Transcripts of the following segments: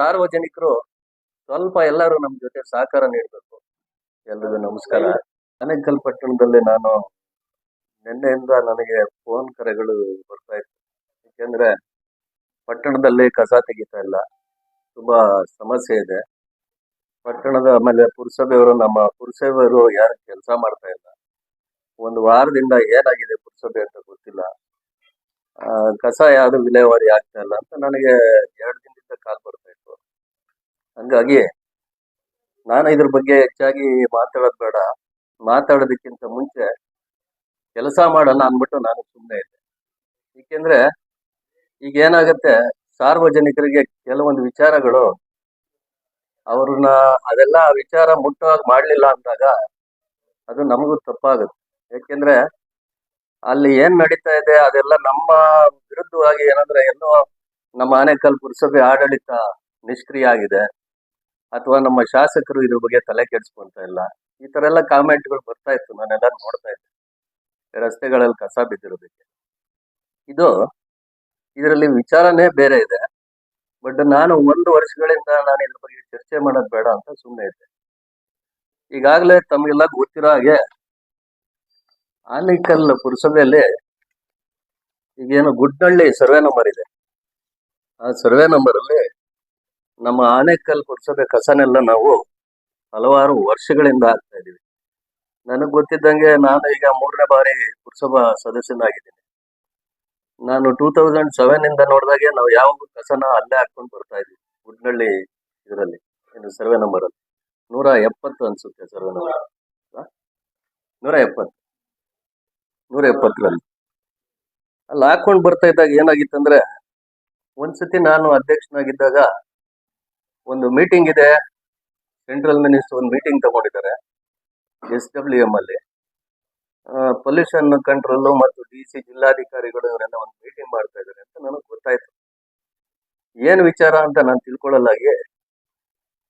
ಸಾರ್ವಜನಿಕರು ಸ್ವಲ್ಪ ಎಲ್ಲರೂ ನಮ್ಮ ಜೊತೆ ಸಹಕಾರ ನೀಡಬೇಕು. ಎಲ್ರಿಗೂ ನಮಸ್ಕಾರ. ಅನೇಕಲ್ ಪಟ್ಟಣದಲ್ಲಿ ನಾನು ನಿನ್ನೆಯಿಂದ ನನಗೆ ಫೋನ್ ಕರೆಗಳು ಬರ್ತಾ ಇತ್ತು. ಯಾಕೆಂದ್ರೆ ಪಟ್ಟಣದಲ್ಲಿ ಕಸ ತೆಗಿತಾ ಇಲ್ಲ. ತುಂಬಾ ಸಮಸ್ಯೆ ಇದೆ. ಪಟ್ಟಣದ ಆಮೇಲೆ ಪುರಸಭೆಯವರು ನಮ್ಮ ಪುರಸಭೆಯವರು ಯಾರು ಕೆಲಸ ಮಾಡ್ತಾ ಇಲ್ಲ. ಒಂದು ವಾರದಿಂದ ಏನಾಗಿದೆ ಪುರಸಭೆ ಅಂತ ಗೊತ್ತಿಲ್ಲ. ಕಸ ಯಾವುದು ವಿಲೇವಾರಿ ಆಗ್ತಾ ಇಲ್ಲ ಅಂತ ನನಗೆ ಎರಡು ದಿನದಿಂದ ಕಾಲ್ ಬರ್ತಾ ಹಂಗಾಗಿ ನಾನು ಇದ್ರ ಬಗ್ಗೆ ಹೆಚ್ಚಾಗಿ ಮಾತಾಡೋದು ಬೇಡ. ಮಾತಾಡೋದಕ್ಕಿಂತ ಮುಂಚೆ ಕೆಲಸ ಮಾಡೋಣ ಅಂದ್ಬಿಟ್ಟು ನಾನು ಸುಮ್ಮನೆ ಇದ್ದೆ. ಏಕೆಂದ್ರೆ ಈಗ ಏನಾಗುತ್ತೆ, ಸಾರ್ವಜನಿಕರಿಗೆ ಕೆಲವೊಂದು ವಿಚಾರಗಳು ಅವ್ರನ್ನ ಅದೆಲ್ಲ ವಿಚಾರ ಮುಟ್ಟುವಾಗ ಮಾಡಲಿಲ್ಲ ಅಂದಾಗ ಅದು ನಮಗೂ ತಪ್ಪಾಗುತ್ತೆ. ಏಕೆಂದ್ರೆ ಅಲ್ಲಿ ಏನ್ ನಡೀತಾ ಇದೆ, ಅದೆಲ್ಲ ನಮ್ಮ ವಿರುದ್ಧವಾಗಿ ಏನಂದ್ರೆ ಎಲ್ಲೋ ನಮ್ಮ ಆನೇಕಲ್ ಪುರಸಭೆ ಆಡಳಿತ ನಿಷ್ಕ್ರಿಯ ಆಗಿದೆ. ಅಥವಾ ನಮ್ಮ ಶಾಸಕರು ಇದ್ರ ಬಗ್ಗೆ ತಲೆ ಕೆಡಿಸ್ಕೊಂತ ಇಲ್ಲ. ಈ ತರ ಎಲ್ಲ ಕಾಮೆಂಟ್ಗಳು ಬರ್ತಾ ಇತ್ತು. ನಾನೆಲ್ಲ ನೋಡ್ತಾ ಇದ್ದೆ. ರಸ್ತೆಗಳಲ್ಲಿ ಕಸ ಬಿದ್ದಿರೋದಕ್ಕೆ. ಇದು ಇದರಲ್ಲಿ ವಿಚಾರನೇ ಬೇರೆ ಇದೆ. ಬಟ್ ನಾನು ಒಂದು ವರ್ಷಗಳಿಂದ ನಾನು ಇದ್ರ ಬಗ್ಗೆ ಚರ್ಚೆ ಮಾಡೋದು ಬೇಡ ಅಂತ ಸುಮ್ಮನೆ ಇದ್ದೆ. ಈಗಾಗಲೇ ತಮಗೆಲ್ಲ ಗೊತ್ತಿರೋ ಹಾಗೆ ಆನೇಕಲ್ ಪುರಸಭೆಯಲ್ಲಿ ಈಗೇನು ಗುಡ್ನಳ್ಳಿ ಸರ್ವೆ ನಂಬರ್ ಇದೆ. ಆ ಸರ್ವೆ ನಂಬರ್ ಅಲ್ಲಿ ನಮ್ಮ ಆನೆಕಲ್ ಪುರಸಭೆ ಕಸನೆಲ್ಲ ನಾವು ಹಲವಾರು ವರ್ಷಗಳಿಂದ ಆಗ್ತಾ ಇದೀವಿ. ನನಗೆ ಗೊತ್ತಿದ್ದಂಗೆ ನಾನು ಈಗ ಮೂರನೇ ಬಾರಿ ಪುರಸಭಾ ಸದಸ್ಯನಾಗಿದ್ದೀನಿ. ನಾನು ಟೂ ತೌಸಂಡ್ ಸೆವೆನ್ ಇಂದ ನೋಡಿದಾಗೆ ನಾವು ಯಾವ ಕಸನ ಅಲ್ಲೇ ಹಾಕೊಂಡು ಬರ್ತಾ ಇದೀವಿ. ಗುಡ್ನಳ್ಳಿ ಇದರಲ್ಲಿ ಏನು ಸರ್ವೆ ನಂಬರ್ ಅಲ್ಲಿ. ನೂರ ಎಪ್ಪತ್ತು ಅನ್ಸುತ್ತೆ ಸರ್ವೆ ನಂಬರ್. ನೂರ ಎಪ್ಪತ್ತು. ನೂರ ಎಪ್ಪತ್ತರಲ್ಲಿ. ಅಲ್ಲಿ ಹಾಕೊಂಡು ಬರ್ತಾ ಇದ್ದಾಗ ಏನಾಗಿತ್ತಂದ್ರೆ, ಒಂದ್ಸತಿ ನಾನು ಅಧ್ಯಕ್ಷನಾಗಿದ್ದಾಗ ಒಂದು ಮೀಟಿಂಗ್ ಇದೆ. ಸೆಂಟ್ರಲ್ ಮಿನಿಸ್ಟರ್ ಒಂದು ಮೀಟಿಂಗ್ ತಗೊಂಡಿದ್ದಾರೆ. ಎಸ್ ಡಬ್ಲ್ಯೂ ಎಂ ಅಲ್ಲಿ. ಪೊಲ್ಯೂಷನ್ ಕಂಟ್ರೋಲ್ ಮತ್ತು ಡಿ ಸಿ ಜಿಲ್ಲಾಧಿಕಾರಿಗಳು ಇವರೆಲ್ಲ ಒಂದು ಮೀಟಿಂಗ್ ಮಾಡ್ತಾ ಇದ್ದಾರೆ ಅಂತ ನನಗೆ ಗೊತ್ತಾಯ್ತು. ಏನು ವಿಚಾರ ಅಂತ ನಾನು ತಿಳ್ಕೊಳ್ಳಲಾಗಿ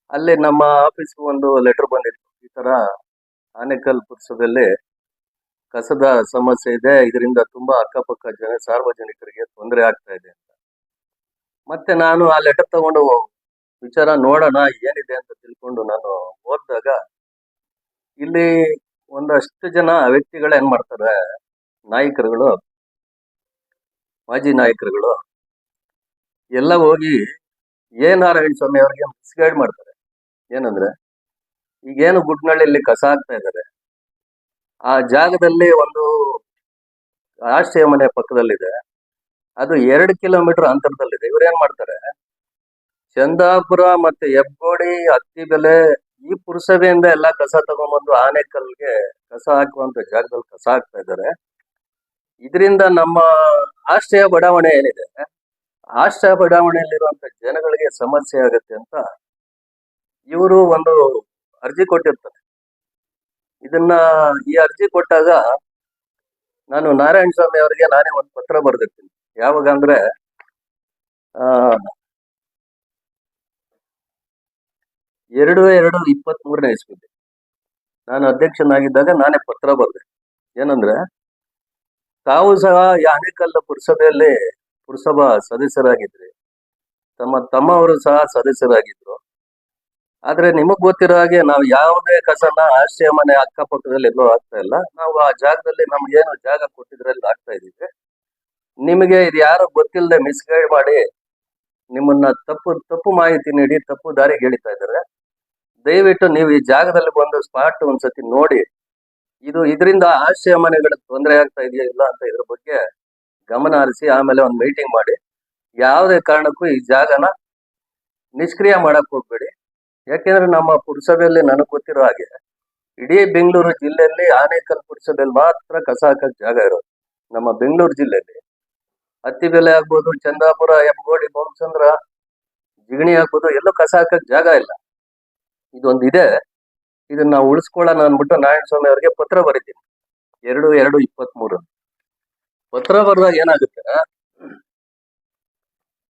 ಅಲ್ಲಿ ನಮ್ಮ ಆಫೀಸ್ ಒಂದು ಲೆಟರ್ ಬಂದಿತ್ತು. ಈ ತರ ಆನೆಕಲ್ ಪುರ್ಸದಲ್ಲಿ ಕಸದ ಸಮಸ್ಯೆ ಇದೆ. ಇದರಿಂದ ತುಂಬಾ ಅಕ್ಕಪಕ್ಕ ಜನ ಸಾರ್ವಜನಿಕರಿಗೆ ತೊಂದರೆ ಆಗ್ತಾ ಇದೆ ಅಂತ. ಮತ್ತೆ ನಾನು ಆ ಲೆಟರ್ ತಗೊಂಡು ವಿಚಾರ ನೋಡೋಣ, ಏನಿದೆ ಅಂತ ತಿಳ್ಕೊಂಡು ನಾನು ಓದಿದಾಗ ಇಲ್ಲಿ ಒಂದಷ್ಟು ಜನ ವ್ಯಕ್ತಿಗಳು ಏನ್ ಮಾಡ್ತಾರೆ, ನಾಯಕರುಗಳು, ಮಾಜಿ ನಾಯಕರುಗಳು ಎಲ್ಲ ಹೋಗಿ ಎ ನಾರಾಯಣ ಸ್ವಾಮಿ ಅವರಿಗೆ ಮಿಸ್ಗೈಡ್ ಮಾಡ್ತಾರೆ. ಏನಂದ್ರೆ, ಈಗೇನು ಗುಡ್ನಳ್ಳಿಯಲ್ಲಿ ಕಸ ಆಗ್ತಾ ಇದ್ದಾರೆ. ಆ ಜಾಗದಲ್ಲಿ ಒಂದು ಆಶ್ರಯ ಮನೆ ಪಕ್ಕದಲ್ಲಿದೆ. ಅದು ಎರಡು ಕಿಲೋಮೀಟರ್ ಅಂತರದಲ್ಲಿದೆ. ಇವ್ರು ಏನ್ ಮಾಡ್ತಾರೆ ಚಂದಾಪುರ ಮತ್ತೆ ಹೆಬ್ಬೋಡಿ ಹತ್ತಿ ಬೆಲೆ ಈ ಪುರಸಭೆಯಿಂದ ಎಲ್ಲ ಕಸ ತಗೊಂಡ್ಬಂದು ಆನೆಕಲ್ಗೆ ಕಸ ಹಾಕುವಂತ ಜಾಗದಲ್ಲಿ ಕಸ ಹಾಕ್ತಾ ಇದ್ದಾರೆ. ಇದರಿಂದ ನಮ್ಮ ಆಶ್ರಯ ಬಡಾವಣೆ ಏನಿದೆ? ಆಶ್ರಯ ಬಡಾವಣೆಯಲ್ಲಿರುವಂತ ಜನಗಳಿಗೆ ಸಮಸ್ಯೆ ಆಗುತ್ತೆ ಅಂತ ಇವರು ಒಂದು ಅರ್ಜಿ ಕೊಟ್ಟಿರ್ತಾರೆ. ಇದನ್ನ ಈ ಅರ್ಜಿ ಕೊಟ್ಟಾಗ ನಾನು ನಾರಾಯಣ ಸ್ವಾಮಿ ಅವರಿಗೆ ನಾನೇ ಒಂದು ಪತ್ರ ಬರೆದಿರ್ತೀನಿ. ಯಾವಾಗ ಅಂದ್ರೆ ಆ ಎರಡು ಎರಡು ಇಪ್ಪತ್ತ್ ಮೂರನೇ ಇಸ್ವಿದೆ ನಾನು ಅಧ್ಯಕ್ಷನಾಗಿದ್ದಾಗ ನಾನೇ ಪತ್ರ ಬರೆದೆ. ಏನಂದ್ರೆ, ತಾವು ಸಹ ಯಾನೇಕಲ್ಲ ಪುರಸಭೆಯಲ್ಲಿ ಪುರಸಭಾ ಸದಸ್ಯರಾಗಿದ್ರಿ. ತಮ್ಮ ತಮ್ಮವರು ಸಹ ಸದಸ್ಯರಾಗಿದ್ರು. ಆದ್ರೆ ನಿಮಗ್ ಗೊತ್ತಿರೋ ಹಾಗೆ ನಾವು ಯಾವುದೇ ಕಸನ ಆಶ್ರಯ ಮನೆ ಅಕ್ಕಪಕ್ಕದಲ್ಲಿ ಎಲ್ಲೋ ಆಗ್ತಾ ಇಲ್ಲ. ನಾವು ಆ ಜಾಗದಲ್ಲಿ ನಮ್ಗೇನು ಜಾಗ ಕೊಟ್ಟಿದ್ರಲ್ಲಿ ಆಗ್ತಾ ಇದೀವಿ ನಿಮಗೆ ಇದು ಯಾರು ಗೊತ್ತಿಲ್ಲದೆ ಮಿಸ್ಗೈಡ್ ಮಾಡಿ ನಿಮ್ಮನ್ನ ತಪ್ಪು ತಪ್ಪು ಮಾಹಿತಿ ನೀಡಿ, ತಪ್ಪು ದಾರಿಗೆ ಎಳಿತಾ ಇದ್ದಾರೆ. ದಯವಿಟ್ಟು ನೀವು ಈ ಜಾಗದಲ್ಲಿ ಬಂದು ಸ್ಪಾಟ್ ಒಂದ್ಸತಿ ನೋಡಿ. ಇದು ಇದರಿಂದ ಆಶ್ರಯ ಮನೆಗಳಿಗೆ ತೊಂದರೆ ಆಗ್ತಾ ಇದೆಯಾ ಇಲ್ಲ ಅಂತ ಇದ್ರ ಬಗ್ಗೆ ಗಮನ ಹರಿಸಿ, ಆಮೇಲೆ ಒಂದು ಮೀಟಿಂಗ್ ಮಾಡಿ. ಯಾವುದೇ ಕಾರಣಕ್ಕೂ ಈ ಜಾಗನ ನಿಷ್ಕ್ರಿಯ ಮಾಡಕ್ ಹೋಗ್ಬೇಡಿ. ಯಾಕೆಂದ್ರೆ ನಮ್ಮ ಪುರಸಭೆಯಲ್ಲಿ ನನಗೆ ಗೊತ್ತಿರೋ ಹಾಗೆ, ಇಡೀ ಬೆಂಗಳೂರು ಜಿಲ್ಲೆಯಲ್ಲಿ ಆನೇಕಲ್ ಪುರಸಭೆಯಲ್ಲಿ ಮಾತ್ರ ಕಸ ಹಾಕಕ್ ಜಾಗ ಇರೋದು. ನಮ್ಮ ಬೆಂಗಳೂರು ಜಿಲ್ಲೆಯಲ್ಲಿ. ಹತ್ತಿಬೆಲೆ ಆಗ್ಬೋದು, ಚಂದಾಪುರ ಎಂಗೋಡಿ ಬೋಮಚಂದ್ರ ಜಿಗಣಿ ಆಗ್ಬೋದು, ಎಲ್ಲೂ ಕಸ ಹಾಕಕ್ ಜಾಗ ಇಲ್ಲ. ಇದೊಂದು ಇದೆ ಇದನ್ನ ನಾವು ಉಳಿಸ್ಕೊಳ್ಳೋಣ ಅಂದ್ಬಿಟ್ಟು ನಾರಾಯಣ ಸ್ವಾಮಿ ಅವರಿಗೆ ಪತ್ರ ಬರೀತೀನಿ. ಎರಡು ಎರಡು ಇಪ್ಪತ್ತ್ ಮೂರು ಪತ್ರ ಬರೆದಾಗ ಏನಾಗುತ್ತೆ?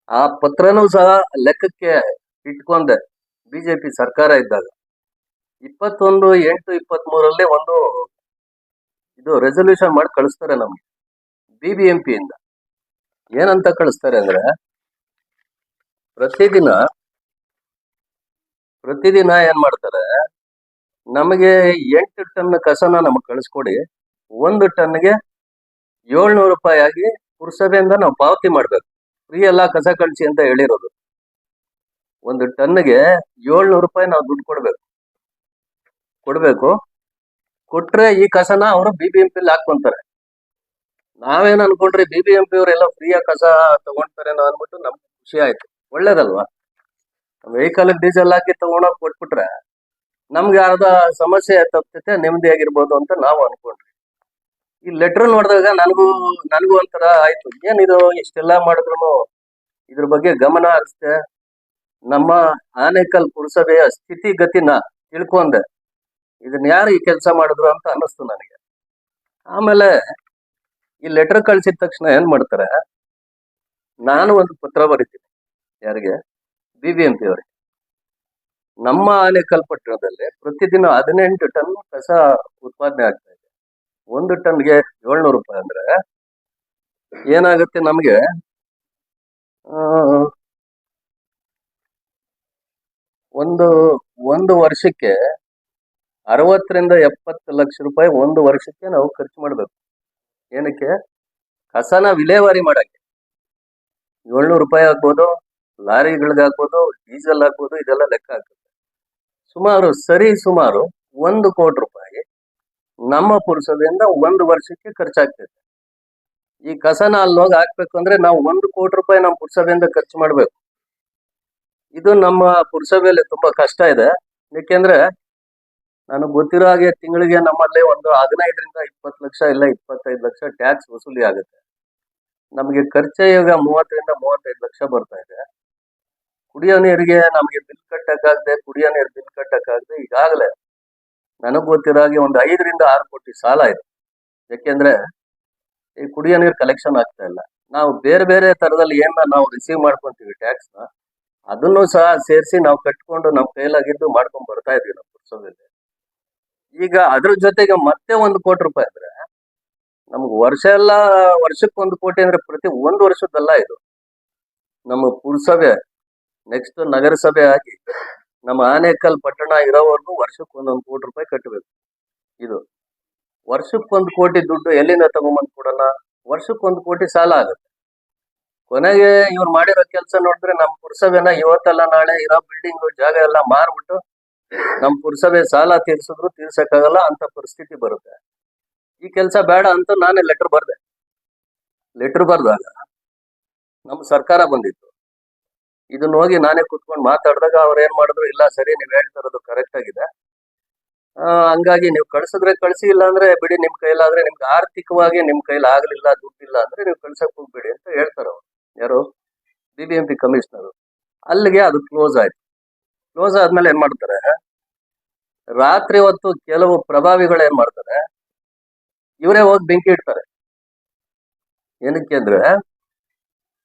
ಆ ಪತ್ರನೂ ಸಹ ಲೆಕ್ಕಕ್ಕೆ ಇಟ್ಕೊಂಡೆ ಬಿಜೆಪಿ ಸರ್ಕಾರ ಇದ್ದಾಗ. ಇಪ್ಪತ್ತೊಂದು, ಎಂಟು ಇಪ್ಪತ್ತ್ ಮೂರಲ್ಲಿ ಒಂದು ಇದು ರೆಸೊಲ್ಯೂಷನ್ ಮಾಡಿ ಕಳಿಸ್ತಾರೆ ನಮ್ಗೆ. ಬಿ ಬಿ ಎಂ ಇಂದ. ಏನಂತ ಕಳಿಸ್ತಾರೆ ಅಂದ್ರೆ, ಪ್ರತಿದಿನ ಪ್ರತಿದಿನ ಏನ್ ಮಾಡ್ತಾರೆ? ನಮಗೆ ಎಂಟು ಟನ್ ಕಸನ ನಮಗೆ ಕಳಿಸ್ಕೊಡಿ. ಒಂದು ಟನ್ಗೆ ಏಳ್ನೂರು ರೂಪಾಯಿ ಆಗಿ ಪುರಸಭೆಯಿಂದ ನಾವು ಪಾವತಿ ಮಾಡ್ಬೇಕು. ಫ್ರೀ ಎಲ್ಲ ಕಸ ಕಳಿಸಿ ಅಂತ ಹೇಳಿರೋದು. ಒಂದು ಟನ್ಗೆ ಏಳ್ನೂರು ರೂಪಾಯಿ ನಾವು ದುಡ್ಡು ಕೊಡ್ಬೇಕು. ಕೊಡ್ಬೇಕು. ಕೊಟ್ರೆ ಈ ಕಸನ ಅವರು ಬಿ ಬಿ ಎಂ ಪಿ ಹಾಕೊಂತಾರೆ ನಾವೇನ್ ಅನ್ಕೊಂಡ್ರಿ ಬಿ ಬಿ ಎಂ ಪಿ ಅವರೆಲ್ಲ ಫ್ರೀಯಾಗಿ ಕಸ ತಗೊಂತಾರೆ ಅನ್ಬಿಟ್ಟು ನಮ್ಗೆ ಖುಷಿ ಆಯ್ತು. ಒಳ್ಳೇದಲ್ವಾ? ವೆಹಿಕಲ್ ಡೀಸೆಲ್ ಹಾಕಿ ತಗೊಂಡೋಗಿ ಕೊಟ್ಬಿಟ್ರೆ ನಮ್ಗೆ ಯಾವ್ದ ಸಮಸ್ಯೆ ತಪ್ತೈತೆ ನೆಮ್ಮದಿಯಾಗಿರ್ಬೋದು ಅಂತ ನಾವು ಅನ್ಕೊಂಡ್ರಿ ಈ ಲೆಟರ್ ನೋಡಿದಾಗ ನನಗೂ ನನಗೂ ಒಂಥರ ಆಯ್ತು. ಏನಿದು ಇಷ್ಟೆಲ್ಲ ಮಾಡಿದ್ರು ಇದ್ರ ಬಗ್ಗೆ ಗಮನ ಹರಿಸ್ದೆ, ನಮ್ಮ ಆನೇಕಲ್ ಪುರಸಭೆಯ ಸ್ಥಿತಿಗತಿನ ತಿಳ್ಕೊಂಡೆ. ಇದನ್ನ ಯಾರು ಈ ಕೆಲಸ ಮಾಡಿದ್ರು ಅಂತ ಅನ್ನಿಸ್ತು ನನಗೆ. ಆಮೇಲೆ ಈ ಲೆಟರ್ ಕಳಿಸಿದ ತಕ್ಷಣ ಏನ್ ಮಾಡ್ತಾರೆ, ನಾನು ಒಂದು ಪತ್ರ ಬರಿತೀನಿ ಯಾರಿಗೆ? ಬಿ ಬಿ ಎಂ ಪಿ ಅವರಿಗೆ ನಮ್ಮ ಆನೇಕಲ್ ಪಟ್ಟಣದಲ್ಲಿ ಪ್ರತಿದಿನ ಹದಿನೆಂಟು ಟನ್ ಕಸ ಉತ್ಪಾದನೆ ಆಗ್ತಾ ಇದೆ. ಒಂದು ಟನ್ಗೆ ಏಳ್ನೂರು ರೂಪಾಯಿ ಅಂದ್ರೆ ಏನಾಗುತ್ತೆ ನಮಗೆ? ಒಂದು ಒಂದು ವರ್ಷಕ್ಕೆ ಅರವತ್ತರಿಂದ ಎಪ್ಪತ್ತು ಲಕ್ಷ ರೂಪಾಯಿ ಒಂದು ವರ್ಷಕ್ಕೆ ನಾವು ಖರ್ಚು ಮಾಡಬೇಕು. ಏನಕ್ಕೆ? ಕಸನ ವಿಲೇವಾರಿ ಮಾಡಕ್ಕೆ. ಏಳ್ನೂರು ರೂಪಾಯಿ ಆಗ್ಬೋದು ಲಾರಿಗಳಿಗೆ ಹಾಕ್ಬೋದು ಡೀಸೆಲ್ ಹಾಕ್ಬೋದು ಇದೆಲ್ಲ ಲೆಕ್ಕ ಹಾಕುತ್ತೆ. ಸುಮಾರು, ಸರಿ ಸುಮಾರು ಒಂದು ಕೋಟಿ ರೂಪಾಯಿ ನಮ್ಮ ಪುರುಷದಿಂದ ಒಂದು ವರ್ಷಕ್ಕೆ ಖರ್ಚಾಗ್ತೈತೆ. ಈ ಕಸನ ಅಲ್ಲಿ ಹೋಗಿ ಹಾಕ್ಬೇಕು ಅಂದ್ರೆ ನಾವು ಒಂದು ಕೋಟಿ ರೂಪಾಯಿ ನಮ್ಮ ಪುರುಷದಿಂದ ಖರ್ಚು ಮಾಡ್ಬೇಕು. ಇದು ನಮ್ಮ ಪುರಸಭೆಯಲ್ಲಿ ತುಂಬಾ ಕಷ್ಟ ಇದೆ. ಯಾಕೆಂದ್ರೆ ನನಗೆ ಗೊತ್ತಿರೋ ಹಾಗೆ ತಿಂಗಳಿಗೆ ನಮ್ಮಲ್ಲಿ ಒಂದು ಹದಿನೈದರಿಂದ ಇಪ್ಪತ್ತು ಲಕ್ಷ ಇಲ್ಲ, ಇಪ್ಪತ್ತೈದು ಲಕ್ಷ ಟ್ಯಾಕ್ಸ್ ವಸೂಲಿ ಆಗುತ್ತೆ. ನಮಗೆ ಖರ್ಚು ಈಗ ಮೂವತ್ತರಿಂದ ಮೂವತ್ತೈದು ಲಕ್ಷ ಬರ್ತಾ ಇದೆ. ಕುಡಿಯೋ ನೀರಿಗೆ ನಮಗೆ ಬಿಲ್ ಕಟ್ಟಕ್ಕಾಗದೆ, ಕುಡಿಯೋ ನೀರು ಬಿಲ್ ಕಟ್ಟಕ್ಕಾಗದೆ ಈಗಾಗಲೇ ನನಗೆ ಗೊತ್ತಿರೋ ಹಾಗೆ ಒಂದು ಐದರಿಂದ ಆರು ಕೋಟಿ ಸಾಲ ಇದೆ. ಯಾಕೆಂದ್ರೆ ಈ ಕುಡಿಯೋ ನೀರು ಕಲೆಕ್ಷನ್ ಆಗ್ತಾ ಇಲ್ಲ. ನಾವು ಬೇರೆ ಬೇರೆ ತರದಲ್ಲಿ ಏನ ನಾವು ರಿಸೀವ್ ಮಾಡ್ಕೊಂತೀವಿ ಟ್ಯಾಕ್ಸ್ನ, ಅದನ್ನು ಸಹ ಸೇರಿಸಿ ನಾವು ಕಟ್ಕೊಂಡು ನಮ್ಮ ಕೈಲಾಗಿದ್ದು ಮಾಡ್ಕೊಂಡು ಬರ್ತಾ ಇದೀವಿ ನಮ್ಮ ಪುರ್ಸೋದಲ್ಲಿ. ಈಗ ಅದ್ರ ಜೊತೆಗೆ ಮತ್ತೆ ಒಂದು ಕೋಟಿ ರೂಪಾಯಿ ಅಂದ್ರೆ ನಮ್ಗೆ ವರ್ಷ ಎಲ್ಲ ವರ್ಷಕ್ಕೆ ಒಂದು ಕೋಟಿ ಅಂದ್ರೆ ಪ್ರತಿ ಒಂದು ವರ್ಷದ್ದಲ್ಲ ಇದು. ನಮ್ಮ ಪುರಸಭೆ ನೆಕ್ಸ್ಟ್ ನಗರಸಭೆ ಆಗಿ ನಮ್ಮ ಆನೇಕಲ್ ಪಟ್ಟಣ ಇರೋವರೆಗೂ ವರ್ಷಕ್ಕೆ ಒಂದೊಂದು ಕೋಟಿ ರೂಪಾಯಿ ಕಟ್ಟಬೇಕು ಇದು ವರ್ಷಕ್ಕೆ ಒಂದು ಕೋಟಿ ದುಡ್ಡು ಎಲ್ಲಿಂದ ತಗೊಂಬಂದು ಕೊಡೋಣ? ವರ್ಷಕ್ಕೊಂದು ಕೋಟಿ ಸಾಲ ಆಗುತ್ತೆ. ಕೊನೆಗೆ ಇವ್ರು ಮಾಡಿರೋ ಕೆಲಸ ನೋಡಿದ್ರೆ ನಮ್ಮ ಪುರಸಭೆನ ಇವತ್ತಲ್ಲ ನಾಳೆ ಇರೋ ಬಿಲ್ಡಿಂಗ್ ಜಾಗ ಎಲ್ಲ ಮಾರ್ಬಿಟ್ಟು ನಮ್ಮ ಪುರಸಭೆ ಸಾಲ ತೀರ್ಸಿದ್ರು ತೀರ್ಸಕ್ಕಾಗಲ್ಲ, ಅಂತ ಪರಿಸ್ಥಿತಿ ಬರುತ್ತೆ. ಈ ಕೆಲಸ ಬೇಡ ಅಂತ ನಾನೇ ಲೆಟರ್ ಬರ್ದೆ. ಲೆಟರ್ ಬರ್ದಾಗ ನಮ್ಮ ಸರ್ಕಾರ ಬಂದಿತ್ತು. ಇದನ್ನ ಹೋಗಿ ನಾನೇ ಕುತ್ಕೊಂಡು ಮಾತಾಡಿದಾಗ ಅವ್ರು ಏನ್ ಮಾಡಿದ್ರು, ಇಲ್ಲ ಸರಿ, ನೀವ್ ಹೇಳ್ತಾ ಇರೋದು ಕರೆಕ್ಟ್ ಆಗಿದೆ ಹಂಗಾಗಿ ನೀವು ಕಳ್ಸಿದ್ರೆ ಕಳ್ಸಿ ಇಲ್ಲ ಅಂದ್ರೆ ಬಿಡಿ, ನಿಮ್ ಕೈಲಾದ್ರೆ ನಿಮ್ಗೆ ಆರ್ಥಿಕವಾಗಿ ನಿಮ್ ಕೈಲಿ ಆಗ್ಲಿಲ್ಲ, ದುಡ್ಡಿಲ್ಲ ಅಂದ್ರೆ ನೀವು ಕಳ್ಸಕ್ ಹೋಗ್ಬೇಡಿ ಅಂತ ಹೇಳ್ತಾರೆ ಅವ್ರು. ಯಾರು? B B M P commissioner ಅಲ್ಲಿಗೆ ಅದು ಕ್ಲೋಸ್ ಆಯ್ತು. ಕ್ಲೋಸ್ ಆದ್ಮೇಲೆ ಏನ್ ಮಾಡ್ತಾರೆ? ರಾತ್ರಿ ಹೊತ್ತು ಕೆಲವು ಪ್ರಭಾವಿಗಳು ಏನ್ ಮಾಡ್ತಾರೆ? ಇವರೇ ಹೋಗಿ ಬೆಂಕಿ ಇಡ್ತಾರೆ. ಏನಕ್ಕೆ ಅಂದ್ರೆ